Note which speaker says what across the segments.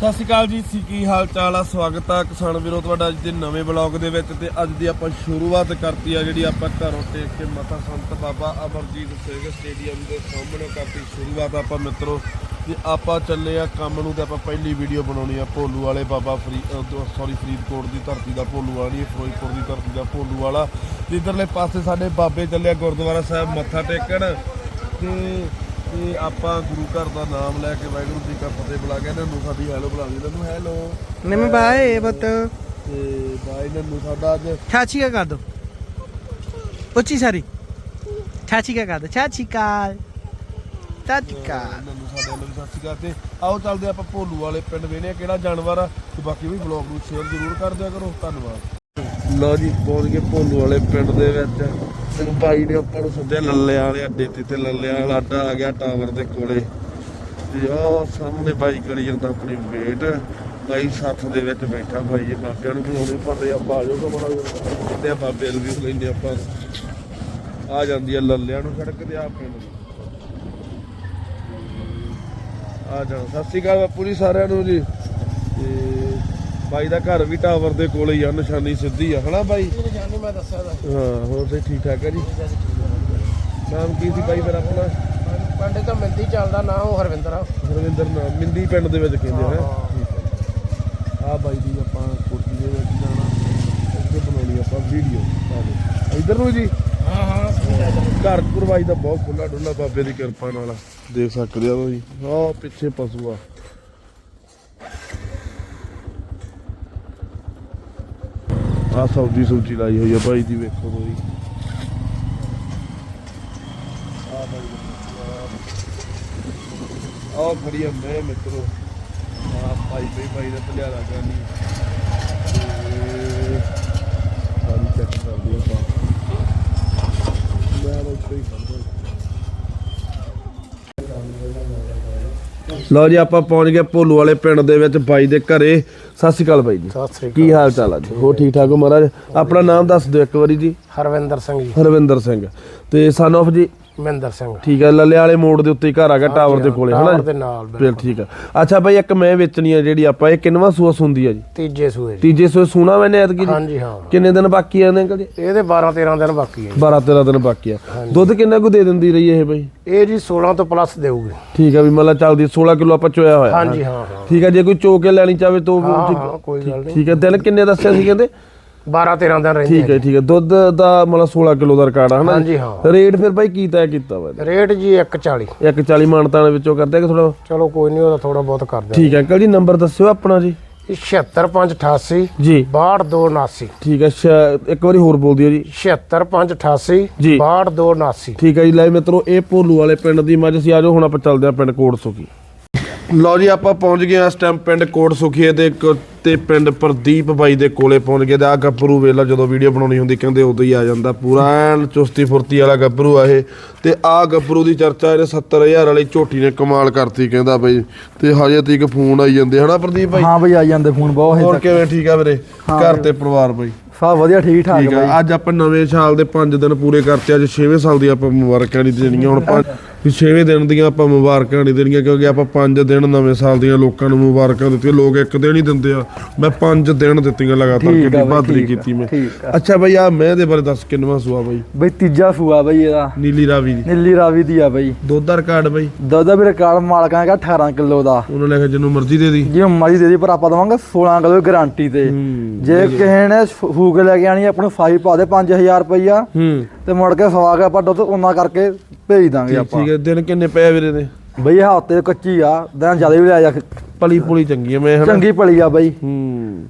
Speaker 1: ਸਤਿ ਸ਼੍ਰੀ ਅਕਾਲ ਜੀ ਸੀ ਕੀ ਹਾਲ ਚਾਲ ਆ? ਸਵਾਗਤ ਆ ਕਿਸਾਨ ਵੀਰੋ ਤੁਹਾਡਾ ਅੱਜ ਦੇ ਨਵੇਂ ਬਲੌਗ ਦੇ ਵਿੱਚ ਤੇ ਅੱਜ ਦੀ ਆਪਾਂ ਸ਼ੁਰੂਆਤ ਕਰਤੀ ਆ ਜਿਹੜੀ ਆਪਾਂ ਘਰੋਂ ਟੇਕ ਕੇ ਮਤਾ ਸੰਤ ਬਾਬਾ ਅਮਰਜੀਤ ਸਿੰਘ ਸਟੇਡੀਅਮ ਦੇ ਸਾਹਮਣੇ ਕਰਤੀ ਸ਼ੁਰੂਆਤ ਆਪਾਂ ਮਿੱਤਰੋ। ਤੇ ਆਪਾਂ ਚੱਲੇ ਆ ਕੰਮ ਨੂੰ ਤੇ ਆਪਾਂ ਪਹਿਲੀ ਵੀਡੀਓ ਬਣਾਉਣੀ ਆ ਭੋਲੂ ਵਾਲੇ ਬਾਬਾ ਫਰੀ ਸੌਰੀ ਫਰੀਦਕੋਟ ਦੀ ਧਰਤੀ ਦਾ ਭੋਲੂ ਵਾਲੀ ਫਿਰੋਜ਼ਪੁਰ ਦੀ ਧਰਤੀ ਦਾ ਭੋਲੂ ਵਾਲਾ। ਤੇ ਇਧਰਲੇ ਪਾਸੇ ਸਾਡੇ ਬਾਬੇ ਚੱਲੇ ਆ ਗੁਰਦੁਆਰਾ ਸਾਹਿਬ ਮੱਥਾ ਟੇਕਣ। ਤੇ ਤੇ ਆਪਾਂ ਗੁਰੂ ਘਰ ਦਾ ਨਾਮ ਲੈ ਕੇ ਵਾਹਿਗੁਰੂ ਜੀ ਕਾ ਫਤਿਹ ਬੁਲਾ ਕੇ ਇਹਨਾਂ ਨੂੰ ਸਾਡੀ ਹੈਲੋ ਬੁਲਾ ਲਈ। ਇਹਨਾਂ ਨੂੰ ਹੈਲੋ
Speaker 2: ਨਿੰਮ ਬਾਏ ਬਤ
Speaker 1: ਤੇ ਬਾਈ ਇਹਨਾਂ ਨੂੰ ਸਾਡਾ ਅੱਜ
Speaker 2: ਚਾਚੀ ਕਾ ਕਰ ਦੋ। ਉੱਚੀ ਸਾਰੀ। ਚਾਚੀ ਕਾ ਕਰ ਦੋ। ਚਾਚੀ ਕਾਲ
Speaker 1: ਇਹਨਾਂ ਨੂੰ ਸਾਡਾ ਵੱਲੋਂ ਵੀ ਸਤਿ ਸ਼੍ਰੀ ਅਕਾਲ ਤੇ ਆਓ ਚੱਲਦੇ ਆਪਾਂ ਭੋਲੂ ਵਾਲੇ ਪਿੰਡ ਵੇਨੇ ਕਿਹੜਾ ਜਾਨਵਰ ਆ ਤੇ ਬਾਕੀ ਵੀ ਬਲੌਗ ਨੂੰ ਸ਼ੇਅਰ ਜ਼ਰੂਰ ਕਰ ਦਿਆ ਕਰੋ। ਧੰਨਵਾਦ। ਲਓ ਜੀ ਪਹੁੰਚ ਗਏ ਭੋਲੂ ਵਾਲੇ ਪਿੰਡ ਦੇ ਵਿੱਚ। ਤੈਨੂੰ ਬਾਈ ਨੇ ਆਪਾਂ ਨੂੰ ਸੱਦਿਆ ਲੱਲੇ ਵਾਲੇ ਅੱਡੇ ਤੇ ਤੇ ਲੱਲੇ ਵਾਲਾ ਅੱਡਾ ਆ ਗਿਆ ਟਾਵਰ ਦੇ ਕੋਲੇ। ਤੇ ਆਹ ਸਾਹਮਣੇ ਬਾਈ ਕਰੀ ਜਾਂਦਾ ਆਪਣੀ ਵੇਟ। ਬਾਈ ਸੱਥ ਦੇ ਵਿੱਚ ਬੈਠਾ ਬਾਈ ਇਹ ਬਾਬਿਆਂ ਨੂੰ ਬੁਲਾਉਣੇ ਪਰਦੇ ਆਪਾਂ ਆ ਜਾਓ ਕਮਰਾ ਤੇ ਆ ਬਾਬੇ ਨੂੰ ਵੀ ਲੈਂਦੇ ਆਪਾਂ ਆ ਜਾਂਦੀ ਆ ਲੱਲਿਆਂ ਨੂੰ ਸੜਕ ਤੇ ਆ ਨੂੰ। ਆ ਜਾ ਸਤਿ ਸ਼੍ਰੀ ਅਕਾਲ ਬਾਪੂ ਜੀ ਸਾਰਿਆਂ ਨੂੰ ਜੀ। ਤੇ ਬਾਈ ਦਾ ਘਰ ਵੀ ਟਾਵਰ ਦੇ ਕੋਲੇ ਹੀ ਆ ਨਿਸ਼ਾਨੀ ਸਿੱਧੀ ਆ ਹਨਾ ਬਾਈ?
Speaker 2: ਜਾਨੀ ਮੈਂ ਦੱਸਿਆ ਦਾ
Speaker 1: ਹਾਂ ਹੋਰ ਤੇ ਠੀਕ ਠਾਕ ਹੈ ਜੀ? ਨਾਮ ਕੀ ਸੀ ਬਾਈ ਆਪਣਾ?
Speaker 2: ਪੰਡੇ ਤਾਂ ਮਿੰਦੀ ਚੱਲਦਾ ਨਾ ਉਹ ਹਰਵਿੰਦਰ ਆ।
Speaker 1: ਹਰਵਿੰਦਰ ਨਾਮ ਮਿੰਦੀ ਪਿੰਡ ਦੇ ਵਿੱਚ ਕਹਿੰਦੇ ਹੈ? ਆ ਬਾਈ ਦੀ ਆਪਾਂ ਕੋਠੀ ਦੇ ਵਿੱਚ ਜਾਣਾ ਇੱਥੇ ਬਣਾਉਣੀ ਆਪਾਂ ਵੀਡੀਓ ਇਧਰ ਨੂੰ ਜੀ?
Speaker 2: ਹਾਂ ਹਾਂ
Speaker 1: ਘਰ ਪੁਰਵਾਈ ਦਾ ਬਹੁਤ ਖੁੱਲਾ ਡੁੱਲਾ ਬਾਬੇ ਦੀ ਕਿਰਪਾ ਨਾਲ ਦੇਖ ਸਕਦੇ ਹੋ ਜੀ ਆਹ ਪਿੱਛੇ ਪਸ਼ੂ ਆ। ਆ ਸਬਜ਼ੀ ਸੁਬਜ਼ੀ ਲਾਈ ਹੋਈ ਆ ਭਾਈ ਦੀ ਵੇਖੋ ਤੁਸੀਂ। ਆ ਆ ਖੜੀ ਆ ਮੈਂ ਮਿੱਤਰੋ। ਆ ਭਾਈ ਭਾਈ ਭਾਈ ਦਾ ਭਲਿਆਰਾ ਕਰਨੀ ਸਾਰੀ ਚੈੱਕ ਕਰਦੇ ਆਪਾਂ। ਮੈਂ ਤਾਂ ਉੱਤੇ ਲਓ ਜੀ ਆਪਾਂ ਪਹੁੰਚ ਗਏ ਭੋਲੂ ਵਾਲੇ ਪਿੰਡ ਦੇ ਵਿੱਚ ਬਾਈ ਦੇ ਘਰੇ। ਸਤਿ ਸ਼੍ਰੀ ਅਕਾਲ ਬਾਈ ਜੀ।
Speaker 2: ਸਤਿ ਸ੍ਰੀ
Speaker 1: ਕੀ ਹਾਲ ਚਾਲ ਆ ਜੀ? ਹੋ ਠੀਕ ਠਾਕ ਹੋ ਮਹਾਰਾਜ? ਆਪਣਾ ਨਾਮ ਦੱਸ ਦਿਓ ਇੱਕ ਵਾਰੀ ਜੀ।
Speaker 2: ਹਰਵਿੰਦਰ ਸਿੰਘ ਜੀ।
Speaker 1: ਹਰਵਿੰਦਰ ਸਿੰਘ। ਤੇ ਸਨ of ਜੀ
Speaker 2: ਮਹਿੰਦਰ ਸਿੰਘ।
Speaker 1: ਠੀਕ ਹੈ ਲੱਲੇ ਵਾਲੇ ਮੋੜ ਦੇ ਉੱਤੇ ਹੀ ਘਰ ਆ ਗਿਆ ਟਾਵਰ ਦੇ ਕੋਲੇ ਹਨਾ
Speaker 2: ਟਾਵਰ
Speaker 1: ਜੀ?
Speaker 2: ਦੇ ਨਾਲ
Speaker 1: ਫਿਰ
Speaker 2: ਬਿਲਕੁਲ।
Speaker 1: ਠੀਕ ਆ। ਅੱਛਾ ਬਾਈ ਇੱਕ ਮੈਂ ਵੇਚਣੀ ਆ ਜਿਹੜੀ ਆਪਾਂ ਇਹ ਕਿੰਨਵਾ ਸੂਆ ਸੁੰਦੀ ਆ ਜੀ?
Speaker 2: ਤੀਜੇ ਸੂਏ ਜੀ।
Speaker 1: ਤੀਜੇ ਸੂਏ ਸੂਣਾ ਮੈਨੇ ਐਤਕੀ ਜੀ?
Speaker 2: ਹਾਂਜੀ ਹਾਂ।
Speaker 1: ਕਿੰਨੇ ਦਿਨ ਬਾਕੀ ਆ ਅੰਕਲ ਜੀ?
Speaker 2: ਇਹਦੇ 12 13 ਦਿਨ ਬਾਕੀ ਹੈ
Speaker 1: 12 13 ਦਿਨ ਬਾਕੀ ਆ। ਦੁੱਧ ਕਿੰਨਾ ਕੁ ਦੇ ਦਿੰਦੀ ਰਹੀ ਇਹ ਬਾਈ
Speaker 2: ਇਹ ਜੀ 16 ਤੋਂ ਪਲੱਸ ਦੇਊਗੀ।
Speaker 1: ਠੀਕ ਆ ਵੀ ਮਤਲਬ ਚੱਲਦੀ 16 ਕਿਲੋ ਆਪਾਂ ਚੋਇਆ ਹੋਇਆ।
Speaker 2: ਹਾਂਜੀ ਹਾਂ ਹਾਂ।
Speaker 1: ਠੀਕ ਹੈ ਜੇ ਕੋਈ ਚੋ ਕੇ ਲੈਣੀ ਚਾਹਵੇ ਤਾਂ ਉਹ
Speaker 2: ਹਾਂ ਹਾਂ ਕੋਈ ਗੱਲ ਨਹੀਂ
Speaker 1: ਠੀਕ ਹੈ ਦਿਨ ਕਿੰਨੇ ਦੱਸਿਆ ਸੀ ਕਹਿੰਦੇ?
Speaker 2: 12 13 ਦਿਨ ਰਹਿੰਦੇ
Speaker 1: ਠੀਕ ਹੈ ਠੀਕ ਹੈ। ਦੁੱਧ ਦਾ ਮਤਲਬ 16 ਕਿਲੋ ਦਾ ਰਿਕਾਰਡ ਆ ਹਨਾ
Speaker 2: ਹਾਂਜੀ ਹਾਂ।
Speaker 1: ਰੇਟ ਫਿਰ ਬਾਈ ਕੀ ਤੈਅ ਕੀਤਾ ਵਾ ਇਹਦਾ?
Speaker 2: ਰੇਟ ਜੀ 140
Speaker 1: ਇੱਕ 40 ਮਾਨਤਾਂ ਦੇ ਵਿੱਚੋਂ ਕਰਦੇ ਕਿ ਥੋੜਾ
Speaker 2: ਚਲੋ ਕੋਈ ਨਹੀਂ ਉਹਦਾ ਥੋੜਾ ਬਹੁਤ ਕਰ ਦਿਆਂਗੇ।
Speaker 1: ਠੀਕ ਹੈ ਅੰਕਲ ਜੀ ਨੰਬਰ ਦੱਸਿਓ ਆਪਣਾ ਜੀ।
Speaker 2: 76588
Speaker 1: ਜੀ।
Speaker 2: 6279
Speaker 1: ਠੀਕ ਹੈ ਸ਼- ਇੱਕ ਵਾਰੀ ਹੋਰ ਬੋਲ ਦਿਓ ਜੀ।
Speaker 2: 76588
Speaker 1: ਜੀ।
Speaker 2: 6279
Speaker 1: ਠੀਕ ਹੈ ਜੀ ਲੈ ਮਿੱਤਰੋ ਇਹ ਭੋਲੂ ਵਾਲੇ ਪਿੰਡ ਦੀ ਮੱਝ ਸੀ। ਆਜੋ ਹੁਣ ਆਪਾਂ ਚੱਲਦੇ ਆ ਪਿੰਡ ਕੋਟ ਸੁਖੀ ਲਓ ਜੀ ਆਪਾਂ ਪਹੁੰਚ ਗਏ ਆ ਇਸ ਟਾਈਮ ਪਿੰਡ ਕੋਟ ਸੁਖੀਏ ਤੇ ਕ- ਤੇ ਪਿੰਡ ਪ੍ਰਦੀਪ ਬਾਈ ਦੇ ਕੋਲੇ ਪਹੁੰਚ ਗਏ ਤੇ ਆ ਗੱਭਰੂ ਵੇਲਾ ਜਦੋਂ ਵੀਡੀਓ ਬਣਾਉਣੀ ਹੁੰਦੀ ਕਹਿੰਦੇ ਉਦੋਂ ਹੀ ਆ ਜਾਂਦਾ। ਪੂਰਾ ਐਨ ਚੁਸਤੀ ਫੁਰਤੀ ਵਾਲਾ ਗੱਭਰੂ ਆ ਇਹ। ਤੇ ਆ ਗੱਭਰੂ ਦੀ ਚਰਚਾ ਇਹਨੇ 70000 ਵਾਲੀ ਝੋਟੀ ਨੇ ਕਮਾਲ ਕਰਤੀ ਕਹਿੰਦਾ ਬਈ। ਤੇ ਹਜੇ ਤੀਕ ਫੋਨ ਆਈ ਜਾਂਦੇ ਹਨਾ ਪ੍ਰਦੀਪ ਬਾਈ?
Speaker 3: ਹਾਂ ਬਈ ਆ ਜਾਂਦੇ ਫੋਨ ਬਹੁਤ
Speaker 1: ਹੋਰ ਕਿਵੇਂ ਠੀਕ ਆ ਵੀਰੇ? ਘਰ ਤੇ ਪਰਿਵਾਰ ਬਾਈ?
Speaker 3: ਸਭ ਵਧੀਆ ਠੀਕ ਠਾਕ
Speaker 1: ਠੀਕ ਆ। ਅੱਜ ਆਪਾਂ ਨਵੇਂ ਸਾਲ ਦੇ 5 ਦਿਨ ਪੂਰੇ ਕਰਤੇ ਅੱਜ 6ਵੇਂ ਸਾਲ ਦੀ ਆਪਾਂ ਮੁਬਾਰਕਾਂ ਨਹੀਂ ਦੇਣੀਆਂ। ਹੁਣ ਪੰਜ ਵੀ 6ਵੇਂ ਦਿਨ ਦੀਆਂ ਆਪਾਂ ਮੁਬਾਰਕਾਂ ਨਹੀਂ ਦੇਣੀਆਂ ਕਿਉਂਕਿ ਆਪਾਂ 5 ਦਿਨ ਨਵੇਂ ਸਾਲ ਦੀਆਂ ਲੋਕਾਂ ਨੂੰ ਮੁਬਾਰਕਾਂ ਦਿੱਤੀਆਂ। ਲੋਕ ਇੱਕ ਦਿਨ ਹੀ ਦਿੰਦੇ ਆ। ਮੈਂ 5 ਦਿਨ ਦਿੱਤੀਆਂ ਲਗਾਤਾਰ ਕਿੰਨੀ
Speaker 3: ਆ,
Speaker 1: ਕੀਤੀ ਮੈਂ। ਅੱਛਾ ਬਈ ਆ ਮੈਂ ਦੇ ਬਾਰੇ ਦੱਸ ਕਿੰਨਵਾਂ ਸੂਆ ਬਈ?
Speaker 3: ਬਈ ਤੀਜਾ ਸੂਆ ਬਈ ਇਹਦਾ।
Speaker 1: ਨੀਲੀ ਰਾਵੀ ਦੀ।
Speaker 3: ਨੀਲੀ ਰਾਵੀ ਦੀ ਆ ਬਈ।
Speaker 1: ਦੁੱਧ ਦਾ ਰਿਕਾਰਡ ਬਈ?
Speaker 3: ਦੁੱਧ ਦਾ ਵੀ ਰਿਕਾਰਡ ਮਾਲਕਾਂ ਦਾ 18 ਕਿਲੋ ਦਾ।
Speaker 1: ਉਹਨਾਂ ਨੇ ਕਿਹਾ ਜਿਹਨੂੰ ਮਰਜ਼ੀ ਦੇ ਦੀ।
Speaker 3: ਜਿਵੇਂ ਮਰਜ਼ੀ ਦੇ ਦੀ ਪਰ ਆਪਾਂ ਦਵਾਂਗੇ 16 ਕਿਲੋ ਗਾਰੰਟੀ ਤੇ। ਜੇ ਕਿਸੇ ਨੇ ਫੂਕ ਲੈ ਕੇ ਆਣੀ ਆਪਣੀ ਫਾਈ ਪਾ ਦੇ 5000 ਰੁਪਈਆ
Speaker 1: ਹੂੰ।
Speaker 3: ਤੇ ਮੁੜ ਕੇ ਸਵਾ ਕੇ ਆਪਾਂ ਦੁੱਧ ਉਹਨਾਂ ਕਰਕੇ ਭੇਜ ਦਾਂਗੇ ਆਪਾਂ।
Speaker 1: ਠੀਕ ਹੈ ਦਿਨ ਕਿੰਨੇ ਪਏ ਵੀਰੇ ਦੇ?
Speaker 3: ਬਈ ਇਹ ਹਫ਼ਤੇ ਕੱਚੀ ਆ ਦਿਨ ਜ਼ਿਆਦਾ ਵੀ ਲੈ ਜਾ
Speaker 1: ਪਲੀ ਪੁਲੀ ਚੰਗੀ ਹੈ ਮੈਂ ਹਨਾ।
Speaker 3: ਚੰਗੀ ਭਲੀ ਆ ਬਈ।
Speaker 1: ਹੂੰ।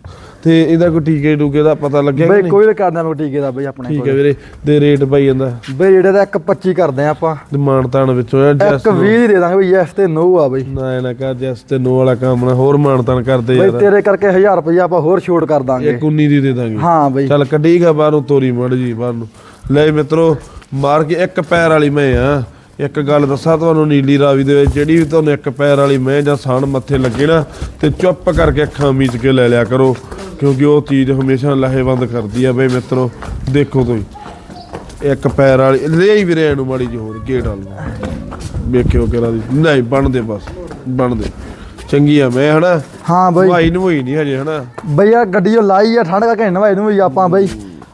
Speaker 1: ਤੇ ਇਹਦਾ ਕੋਈ ਟੀਕੇ ਟੂਕੇ ਦਾ ਪਤਾ ਲੱਗਿਆ ਕਿ
Speaker 3: ਬਈ
Speaker 1: ਨਹੀਂ?
Speaker 3: ਕੋਈ ਨਾ ਟੀਕੇ ਦਾ ਬਈ ਆਪਣੇ
Speaker 1: ਠੀਕ ਹੈ
Speaker 3: ਕੋਲ
Speaker 1: ਵੀਰੇ ਦੇ ਰੇਟ ਪਾਈ ਜਾਂਦਾ।
Speaker 3: ਬਈ ਜਿਹੜੇ ਦਾ 125 ਕਰਦੇ ਆ ਆਪਾਂ।
Speaker 1: ਮਾਨ ਤਾਨ ਵਿੱਚੋਂ ਆ
Speaker 3: ਇੱਕ
Speaker 1: ਜੈਸ
Speaker 3: 20 ਦੀ ਦਾਂਗੇ ਬਈ ਐਸ ਤੇ ਨੋ ਆ ਬਈ।
Speaker 1: ਨਾ ਇਹ ਨਾ ਕਰ ਜੈਸ ਤੇ ਨੋ ਵਾਲਾ ਕੰਮ ਨਾ ਹੋਰ ਮਾਨ ਤਾਨ ਕਰਦੇ
Speaker 3: ਬਈ
Speaker 1: ਯਾਰ।
Speaker 3: ਤੇਰੇ ਕਰਕੇ 1000 ਰੁਪਈਆ ਆਪਾਂ ਹੋਰ ਛੋਟ ਕਰ ਦਾਂਗੇ।
Speaker 1: ਇੱਕ 19 ਦੀ ਦੇ ਦਾਂਗੇ।
Speaker 3: ਹਾਂ ਬਈ।
Speaker 1: ਚੱਲ ਕੱਢੀਗਾ ਬਾਹਰੋਂ ਤੋਰੀ ਮੜ ਜੀ ਬਾਹਰ। ਨੂੰ ਲੈ ਮਿੱਤਰੋ ਮਾਰ ਕੇ ਇੱਕ ਪੈਰ ਵਾਲੀ ਮੈਂ ਆ। ਇੱਕ ਗੱਲ ਦੱਸਾਂ ਤੁਹਾਨੂੰ ਨੀਲੀ ਰਾਵੀ ਦੇ ਵਿੱਚ ਜਿਹੜੀ ਵੀ ਤੁਹਾਨੂੰ ਇੱਕ ਪੈਰ ਵਾਲੀ ਮੈਂ ਜਾਂ ਸਾਣ ਮੱਥੇ ਲੱਗੇ ਨਾ ਤੇ ਚੁੱਪ ਕਰਕੇ ਅੱਖਾਂ ਮੀਚ ਕੇ ਲੈ ਲਿਆ ਕਰੋ ਕਿਉਂਕਿ ਉਹ ਚੀਜ਼ ਹਮੇਸ਼ਾ ਲਾਹੇਵੰਦ ਕਰਦੀ ਆ ਬਈ ਮਿੱਤਰੋ ਦੇਖੋ ਤੁਸੀਂ। ਇੱਕ ਪੈਰ ਵਾਲੀ ਲੈ ਹੀ ਵੀਰੇ ਇਹਨੂੰ ਮਾੜੀ ਜਿਹੀ ਹੋਰ ਗੇਟ ਵਾਲ ਨੂੰ ਵੇਖਿਓ ਕਿਹੜਾ ਦੀ ਨਹੀਂ ਬਣਦੇ ਬਸ ਬਣਦੇ। ਚੰਗੀ ਆ ਮੈਂ ਹਨਾ?
Speaker 3: ਹਾਂ ਬਈ।
Speaker 1: ਭਾਈ ਨੂੰ ਹੋਈ ਨਹੀਂ ਹਜੇ ਹਨਾ?
Speaker 3: ਬਈ ਆ ਗੱਡੀ ਉਹ ਲਾਈ ਆ ਠੰਡ ਕਰਕੇ ਨਵਾਈ ਨੂੰ ਵੀ ਆਪਾਂ ਬਈ।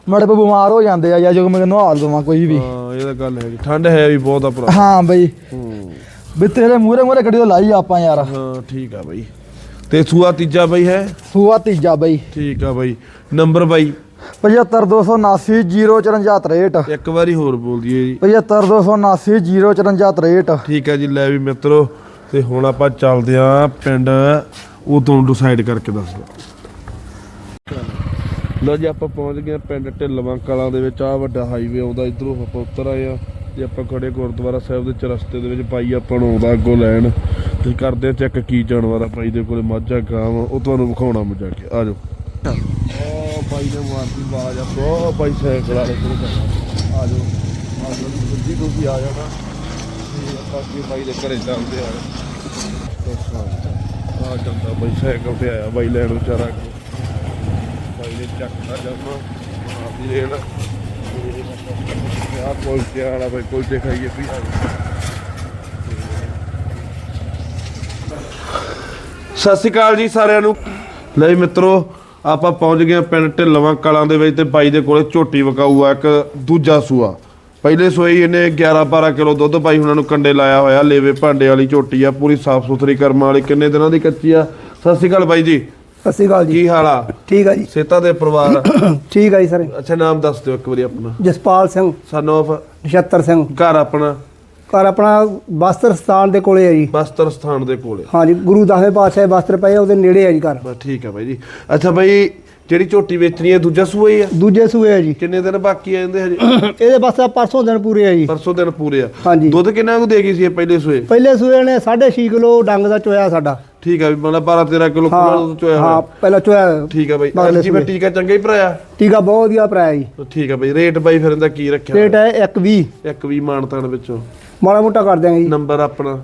Speaker 3: ਮੜੇ ਬਿਮਾਰ ਹੋ ਜਾਂਦੇ ਆ ਜਾਂ ਜੋ ਮੈਂ ਨਵਾ ਦਵਾਂ ਕੋਈ ਵੀ।
Speaker 1: ਹਾਂ ਇਹ ਤਾਂ ਗੱਲ ਹੈਗੀ। ਠੰਡ ਹੈ ਵੀ ਬਹੁਤ ਆ ਭਰਾ।
Speaker 3: ਹਾਂ ਬਈ। ਵੀ ਤੇਰੇ ਮੂਹਰੇ ਮੂਹਰੇ ਗੱਡੀ ਲਾਈ ਆਪਾਂ ਯਾਰ।
Speaker 1: ਹਾਂ ਠੀਕ ਆ ਬਾਈ। ਤੇ ਸੂਆ ਤੀਜਾ ਬਾਈ ਹੈ?
Speaker 3: ਸੂਆ ਤੀਜਾ ਬਈ।
Speaker 1: ਠੀਕ ਆ ਬਾਈ। ਨੰਬਰ ਬਾਈ?
Speaker 3: 75279
Speaker 1: ਇੱਕ ਵਾਰੀ ਹੋਰ ਬੋਲ ਦਈਏ ਜੀ।
Speaker 3: 75279
Speaker 1: ਠੀਕ ਹੈ ਜੀ ਲੈ ਵੀ ਮਿੱਤਰੋ। ਤੇ ਹੁਣ ਆਪਾਂ ਚੱਲਦੇ ਆਂ ਪਿੰਡ ਉਹ ਤੋਂ ਡਿਸਾਈਡ ਕਰਕੇ ਦੱਸ ਦਿਓ। ਲੋ ਜੀ, ਆਪਾਂ ਪਹੁੰਚ ਗਏ ਪਿੰਡ ਢਿੱਲਵਾਂ ਕਲਾਂ ਦੇ ਵਿੱਚ ਆ ਵੱਡਾ ਹਾਈਵੇ ਆਉਂਦਾ, ਇਧਰੋਂ ਆਪਾਂ ਉੱਤਰ ਆਏ ਆ ਜੇ ਆਪਾਂ ਖੜੇ ਗੁਰਦੁਆਰਾ ਸਾਹਿਬ ਦੇ ਚਰਸਤੇ ਦੇ ਵਿੱਚ ਬਾਈ ਆਪਾਂ ਨੂੰ ਆਉਂਦਾ ਅੱਗੋਂ ਲੈਣ। ਤੇ ਕਰਦੇ ਚੈੱਕ ਕੀ ਜਾਨਵਰ ਆ ਬਾਈ ਦੇ ਕੋਲੇ, ਮੱਝਾਂ ਗਾਂ ਉਹ ਤੁਹਾਨੂੰ ਵਿਖਾਉਣਾ ਮੈਂ ਜਾ ਕੇ, ਆ ਜਾਓ। ਉਹ ਬਾਈ ਨੇ ਮਾਰਦੀ ਆਵਾਜ਼ ਆ ਉਹ ਬਾਈ ਸਾਈਕਲ ਵਾਲੇ ਕੋਲ ਆ ਜਾਓ ਆ ਜਾਓ ਜੀ ਤੁਸੀਂ ਆ ਜਾਣਾ। ਤੇ ਆਪਾਂ ਅੱਗੇ ਬਾਈ ਦੇ ਘਰੇ ਚੱਲਦੇ ਆ ਆ ਜਾਂਦਾ ਬਾਈ ਸਾਈਕਲ ਤੇ ਆਇਆ ਬਾਈ ਲੈਣ ਵਿਚਾਰਾ। ਅੱਗੇ। ਚੱਕਦਾ ਜਾਮਾ। ਆਪੀ ਰੇਣ ਆ ਕੋਈ ਤੇ ਆਲਾ ਬਾਈ ਖਾਈਏ ਵੀ। ਸਤਿ ਸ਼੍ਰੀ ਅਕਾਲ ਜੀ ਸਾਰਿਆਂ ਨੂੰ। ਲੈ ਮਿੱਤਰੋ, ਆਪਾਂ ਪਹੁੰਚ ਗਏ ਪਿੰਡ ਢਿੱਲਵਾਂ ਕਲਾਂ ਦੇ ਵਿੱਚ ਤੇ ਬਾਈ ਦੇ ਕੋਲੇ ਝੋਟੀ ਵਕਾਊ ਆ ਇੱਕ ਦੂਜਾ ਸੂਆ। ਪਹਿਲੇ ਸੂਏ ਇਹਨੇ 11 12 ਕਿਲੋ ਦੁੱਧ ਪਾਈ ਉਹਨਾਂ ਨੂੰ ਕੰਡੇ ਲਾਇਆ ਹੋਇਆ, ਲੇਵੇ ਭਾਂਡੇ ਵਾਲੀ ਝੋਟੀ ਆ, ਪੂਰੀ ਸਾਫ਼ ਸੁਥਰੀ ਕਰਮਾਂ ਵਾਲੀ, ਕਿੰਨੇ ਦਿਨਾਂ ਦੀ ਕੱਚੀ ਆ? ਸਤਿ ਸ਼੍ਰੀ ਅਕਾਲ ਬਾਈ ਜੀ।
Speaker 4: ਸਤਿ ਸ਼੍ਰੀ ਅਕਾਲ ਜੀ।
Speaker 1: ਕੀ ਹਾਲ ਆ?
Speaker 4: ਠੀਕ ਆ ਜੀ।
Speaker 1: ਸੇਤਾ ਦੇ ਪਰਿਵਾਰ
Speaker 4: ਠੀਕ ਆ ਜੀ ਸਰ।
Speaker 1: ਅੱਛਾ ਨਾਮ ਦੱਸ ਦਿਓ ਇੱਕ ਵਾਰੀ ਆਪਣਾ।
Speaker 4: Jaspal Singh.
Speaker 1: Son of
Speaker 4: Nachhattar Singh.
Speaker 1: ਘਰ ਆਪਣਾ?
Speaker 4: ਘਰ ਆਪਣਾ ਬਸਤਰ ਸਥਾਨ ਦੇ ਕੋਲੇ ਆ ਜੀ।
Speaker 1: ਬਸਤਰ ਸਥਾਨ ਦੇ ਕੋਲੇ।
Speaker 4: ਹਾਂਜੀ ਗੁਰੂ ਦਸਵੇਂ ਪਾਤਸ਼ਾਹ ਬਸਤਰ ਪਏ ਉਹਦੇ ਨੇੜੇ ਆ ਜੀ ਘਰ।
Speaker 1: ਬਸ ਠੀਕ ਆ ਬਾਈ ਜੀ। ਅੱਛਾ ਬਾਈ ਜਿਹੜੀ ਝੋਟੀ ਵੇਚਣੀ ਹੈ ਦੂਜਾ ਸੂਆ ਹੀ ਆ।
Speaker 4: ਦੂਜੇ ਸੂਏ ਆ ਜੀ।
Speaker 1: ਕਿੰਨੇ ਦਿਨ ਬਾਕੀ ਆ ਜਾਂਦੇ ਹਜੇ?
Speaker 4: ਇਹਦੇ ਬਸ ਆਹ ਪਰਸੋਂ ਦਿਨ ਪੂਰੇ ਆ ਜੀ।
Speaker 1: ਪਰਸੋਂ ਦਿਨ ਪੂਰੇ ਆ।
Speaker 4: ਹਾਂਜੀ।
Speaker 1: ਦੁੱਧ ਕਿੰਨਾ ਕੁ ਦੇ ਗਈ ਸੀ ਇਹ ਪਹਿਲੇ ਸੂਏ?
Speaker 4: ਪਹਿਲੇ ਸੂਏ ਨੇ 6.5 ਕਿਲੋ ਡੰਗ ਦਾ ਚੋਇਆ ਸਾਡਾ।
Speaker 1: ਠੀਕ ਆ ਵੀ ਮਤਲਬ 12 13 ਕਿਲੋ ਕੋਲ ਦੁੱਧ ਚੋਇਆ
Speaker 4: ਹਾਂ
Speaker 1: ਹੋਇਆ
Speaker 4: ਪਹਿਲਾਂ ਚੋਇਆ
Speaker 1: ਠੀਕ ਆ ਬਾਈ।
Speaker 4: ਮਗਰਲੇ
Speaker 1: ਅੱਜ ਮੈਂ
Speaker 4: ਸੂਏ।
Speaker 1: ਟੀਕਾ ਚੰਗਾ ਹੀ ਭਰਾਇਆ
Speaker 4: ਟੀਕਾ ਬਹੁਤ ਵਧੀਆ ਭਰਾਇਆ ਜੀ।
Speaker 1: ਠੀਕ ਆ ਬਾਈ ਰੇਟ ਬਾਈ ਫਿਰ ਇਹਦਾ ਕੀ ਰੱਖਿਆ
Speaker 4: ਰੇਟ ਹੈ 120
Speaker 1: ਇੱਕ ਵੀ ਮਾਨਤਾਨ ਵਿੱਚੋਂ।
Speaker 4: ਮਾੜਾ ਮੋਟਾ ਕਰ ਦਿਆਂਗੇ ਜੀ।
Speaker 1: ਨੰਬਰ ਆਪਣਾ।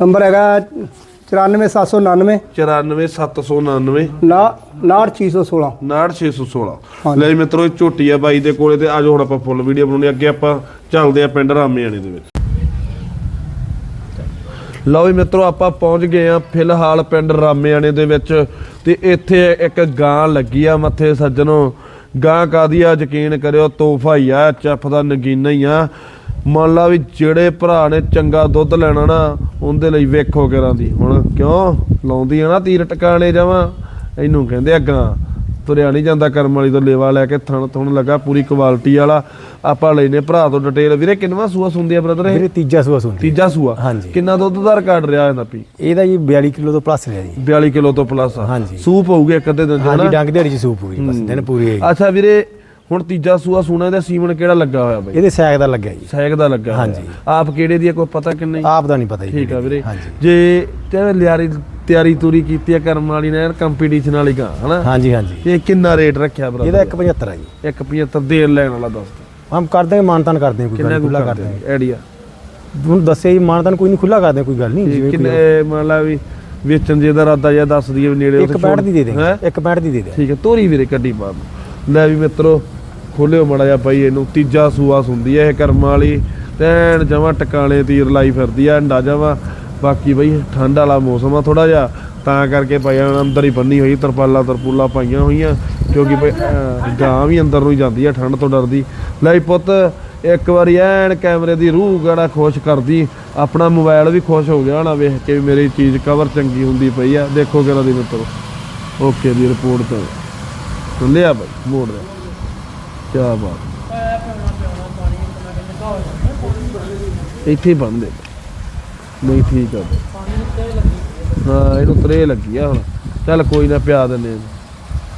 Speaker 4: ਨੰਬਰ ਹੈਗਾ 94799
Speaker 1: 94799
Speaker 4: ਨਾ 616
Speaker 1: 616
Speaker 4: ਹਾਂਜੀ।
Speaker 1: ਲੈ ਜੀ ਮਿੱਤਰੋ ਇਹ ਝੋਟੀ ਆ ਬਾਈ ਦੇ ਕੋਲੇ ਤੇ ਆਜੋ ਹੁਣ ਆਪਾਂ ਫੁੱਲ ਵੀਡੀਓ ਬਣਾਉਣੀ ਅੱਗੇ ਆਪਾਂ ਚੱਲਦੇ ਆ ਪਿੰਡ ਰਾਮੇਆਣੇ ਦੇ ਵਿੱਚ। ਲਓ ਜੀ ਮਿੱਤਰੋ ਆਪਾਂ ਪਹੁੰਚ ਗਏ ਆ ਫਿਲਹਾਲ ਪਿੰਡ ਰਾਮੇਆਣੇ ਦੇ ਵਿੱਚ ਤੇ ਇੱਥੇ ਇੱਕ ਗਾਂ ਲੱਗੀ ਆ ਮੱਥੇ ਸੱਜਣੋ। ਗਾਂ ਕਾਦੀ ਆ? ਯਕੀਨ ਕਰਿਓ ਤੋਹਫਾ ਹੀ ਆ ਚੱਫ ਦਾ ਨਗੀਨਾ ਹੀ ਆ। ਮੰਨ ਲਾ ਵੀ ਜਿਹੜੇ ਭਰਾ ਨੇ ਚੰਗਾ ਦੁੱਧ ਲੈਣਾ ਨਾ ਉਹਦੇ ਲਈ ਵੇਖੋ ਕਿਰਾਂ ਦੀ। ਹੁਣ ਕਿਉਂ? ਲਾਉਂਦੀ ਆ ਨਾ ਤੀਰ ਟਿਕਾਣੇ ਜਾਵਾਂ ਇਹਨੂੰ ਕਹਿੰਦੇ ਆ ਗਾਂ ਤੁਰਿਆ ਨਹੀਂ ਜਾਂਦਾ ਕਰਮ ਵਾਲੀ ਤੋਂ ਲੇਵਾ ਲੈ ਕੇ ਥਣ ਥਣ ਲੱਗਾ ਪੂਰੀ ਕੁਆਲਿਟੀ ਵਾਲਾ। ਆਪਾਂ ਲੈਨੇ ਭਰਾ ਤੋਂ ਡਿਟੇਲ ਵੀਰੇ ਕਿੰਨਵਾ ਸੂਆ ਸੁੰਦੀ ਆ ਬ੍ਰਦਰ ਇਹ?
Speaker 5: ਵੀਰੇ ਤੀਜਾ ਸੂਆ ਸੁਣਦੀ
Speaker 1: ਤੀਜਾ ਸੂਆ?
Speaker 5: ਹਾਂਜੀ।
Speaker 1: ਕਿੰਨਾ ਦੁੱਧ ਦਾ ਰਿਕਾਰਡ ਰਿਹਾ ਇਹਦਾ ਪੀ
Speaker 5: ਇਹਦਾ ਜੀ 42 ਕਿਲੋ ਤੋਂ ਪਲੱਸ ਰਿਹਾ ਜੀ।
Speaker 1: 42 ਕਿਲੋ ਤੋਂ ਪਲੱਸ ਆ।
Speaker 5: ਹਾਂਜੀ।
Speaker 1: ਸੂਪ ਹੋਊਗਾ ਇੱਕ ਅੱਧੇ ਦਿਨ ਚ
Speaker 5: ਹਾਂਜੀ
Speaker 1: ਹਨਾ?
Speaker 5: ਡੰਗ ਦਿਹਾੜੀ ਚ ਸੂਪ ਹੋਈ ਬਸ ਦਿਨ ਪੂਰੀ ਹੈ ਜੀ।
Speaker 1: ਅੱਛਾ ਵੀਰੇ ਹੁਣ ਤੀਜਾ ਸੂਆ ਸੂਣਾ ਇਹਦਾ ਸੀਮਨ ਕਿਹੜਾ ਲੱਗਾ ਹੋਇਆ ਬਾਈ?
Speaker 5: ਇਹਦੇ ਸੈਕ ਦਾ ਲੱਗਿਆ ਜੀ।
Speaker 1: ਸੈਕ ਦਾ ਲੱਗਾ।
Speaker 5: ਹਾਂਜੀ।
Speaker 1: ਆਪ ਕਿਹੜੇ ਦੀ ਕੋਈ ਪਤਾ ਕਿ ਨਹੀਂ?
Speaker 5: ਆਪ ਦਾ ਨਹੀਂ ਪਤਾ ਜੀ
Speaker 1: ਠੀਕ ਆ ਵੀਰੇ। ਜੇ ਤੇ ਲਿਆਰੀ ਤਿਆਰੀ ਤੂਰੀ ਕੀਤੀ ਆ ਕਰਮ ਵਾਲੀ ਨੇ ਕੰਪੀਟੀਸ਼ਨ ਵਾਲੀ ਗਾਂ ਹਨਾ?
Speaker 5: ਹਾਂਜੀ ਹਾਂਜੀ।
Speaker 1: ਇਹ ਕਿੰਨਾ ਰੇਟ ਰੱਖਿਆ ਬ੍ਰਦਰ
Speaker 5: ਇਹਦਾ 175 ਆ ਜੀ।
Speaker 1: 175 ਦੇਣ ਲੈਣ ਵਾਲਾ ਦੱਸ।
Speaker 5: ਹਮ ਕਰ ਦਾਂਗੇ ਮਾਨਤਾਨ ਕਰ ਦਾਂਗੇ ਕੋਈ ਗੱਲ ਖੁੱਲਾ ਕਰ
Speaker 1: ਕਰਦੇ ਆਈਡੀਆ
Speaker 5: ਹੁਣ ਦੱਸਿਆ ਜੀ ਮਾਨਤਾਨ ਕੋਈ ਨਹੀਂ ਖੁੱਲਾ ਕਰ ਦਾਂਗੇ ਕੋਈ ਗੱਲ ਨਹੀਂ ਜਿਵੇਂ
Speaker 1: ਕਿੰਨੇ ਮਤਲਬ ਵੀ ਵੇਚਣ ਜੇ ਦਾ ਇਰਾਦਾ ਜਾਂ ਦੱਸ ਦਈਏ ਨੇੜੇ
Speaker 5: ਇੱਕ 65 ਦੀ ਦੇ ਦੇਂਗੇ
Speaker 1: ਹੈਂ?
Speaker 5: ਇੱਕ 65 ਦੀ ਦੇ ਦੇ
Speaker 1: ਠੀਕ ਹੈ ਤੋਰੀ ਵੀਰੇ ਕੱਢੀ ਬਾਬ ਲੈ ਵੀ ਮਿੱਤਰੋ ਖੋਲਿਓ ਮੜਾ ਜਾ ਬਾਈ ਇਹਨੂੰ ਤੀਜਾ ਸੂਆ ਸੁੰਦੀ ਹੈ ਇਹ ਕਰਮਾਂ ਵਾਲੀ। ਤੈਨ ਜਮਾ ਟਿਕਾਣੇ ਤੀਰ ਲਾਈ ਫਿਰਦੀ ਆ ਅੰਡਾ ਜਮਾ ਬਾਕੀ ਬਈ ਠੰਡ ਵਾਲਾ ਮੌਸਮ ਆ ਥੋੜਾ ਜਿਹਾ। ਤਾਂ ਕਰਕੇ ਭਾਈ ਅੰਦਰ ਹੀ ਬੰਨੀ ਹੋਈ ਤਰਪਾਲਾ ਤਰਪੂਲਾ ਪਾਈਆਂ ਹੋਈਆਂ ਕਿਉਂਕਿ ਬਈ, ਗਾਂ ਵੀ ਅੰਦਰ ਨੂੰ ਹੀ ਜਾਂਦੀ ਆ ਠੰਡ ਤੋਂ ਡਰਦੀ। ਲੈ ਪੁੱਤ ਇੱਕ ਵਾਰੀ ਐਨ ਕੈਮਰੇ ਦੀ ਰੂਹ ਗੜਾ ਖੁਸ਼ ਕਰਦੀ। ਆਪਣਾ ਮੋਬਾਈਲ ਵੀ ਖੁਸ਼ ਹੋ ਗਿਆ ਹੋਣਾ ਵੇਖ ਕੇ ਵੀ ਮੇਰੀ ਚੀਜ਼ ਕਵਰ ਚੰਗੀ ਹੁੰਦੀ ਪਈ ਆ। ਦੇਖੋ ਕਿਹੜਾ ਦੀ ਮਿੱਤਰੋ ਓਕੇ ਦੀ ਰਿਪੋਰਟ ਤੇ ਲਿਆ ਭਾਈ ਮੋੜ ਦੇ। ਕੀ ਬਾਤ। ਇੱਥੇ ਬੰਦ ਨਹੀਂ ਠੀਕ ਆ। ਹਾਂ ਇਹਨੂੰ ਤਰੇ ਲੱਗੀ ਆ ਹੁਣ। ਚੱਲ ਕੋਈ ਨਾ ਪਿਆ ਦਿੰਦੇ।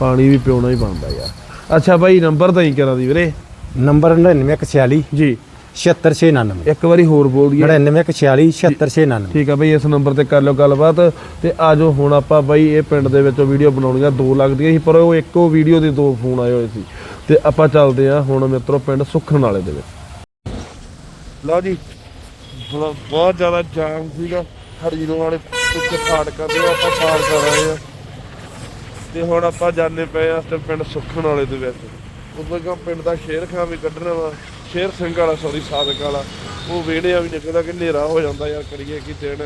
Speaker 1: ਪਾਣੀ ਵੀ ਪਿਉਣਾ ਹੀ ਪੈਂਦਾ ਯਾਰ। ਅੱਛਾ ਬਾਈ ਨੰਬਰ ਤਾਂ ਹੀ ਕਰਾਂ ਦੀ ਵੀਰੇ।
Speaker 5: ਨੰਬਰ 9946
Speaker 1: ਜੀ।
Speaker 5: 76699
Speaker 1: ਇੱਕ ਵਾਰੀ ਹੋਰ ਬੋਲ ਦਈਏ।
Speaker 5: 9946 76699
Speaker 1: ਠੀਕ ਆ ਬਈ ਇਸ ਨੰਬਰ ਤੇ ਕਰ ਲਿਓ ਗੱਲਬਾਤ। ਤੇ ਆਜੋ ਹੁਣ ਆਪਾਂ ਬਾਈ ਇਹ ਪਿੰਡ ਦੇ ਵਿੱਚੋਂ ਵੀਡੀਓ ਬਣਾਉਣੀਆਂ। ਦੋ ਲੱਗਦੀਆਂ ਸੀ ਪਰ ਉਹ ਇੱਕੋ ਵੀਡੀਓ ਦੇ ਦੋ ਫੋਨ ਆਏ ਹੋਏ ਸੀ। ਤੇ ਆਪਾਂ ਚੱਲਦੇ ਆ ਹੁਣ ਮਿੱਤਰੋ ਪਿੰਡ ਸੁਖਣ ਵਾਲੇ ਦੇ ਵਿੱਚ। ਲਓ ਜੀ ਹੁਣ ਬਹੁਤ ਜ਼ਿਆਦਾ ਜਾਮ ਸੀਗਾ। ਹਰੀਨੋ ਵਾਲੇ ਪਿੱਛੇ ਫਾੜ ਕਰਦੇ ਆਪਾਂ ਪਾਰ ਕਰ ਰਹੇ ਆ ਤੇ ਹੁਣ ਆਪਾਂ ਜਾਣੇ ਪਏ ਆ ਤੇ ਪਿੰਡ ਸੁਖਣ ਵਾਲੇ ਦੇ ਵਿੱਚ। ਉਦੋਂ ਕਾ ਪਿੰਡ ਦਾ ਸ਼ੇਰ ਖਾਂ ਵੀ ਕੱਢਣਾ ਵਾ? ਸ਼ੇਰ ਸਿੰਘ ਵਾਲਾ ਸੌਰੀ ਸਾਦਕ ਵਾਲਾ। ਉਹ ਵੇੜਿਆ ਵੀ ਨਿਕਲਦਾ ਕਿ ਹਨੇਰਾ ਹੋ ਜਾਂਦਾ ਯਾਰ, ਕਰੀਏ ਕਿ ਦਿਨ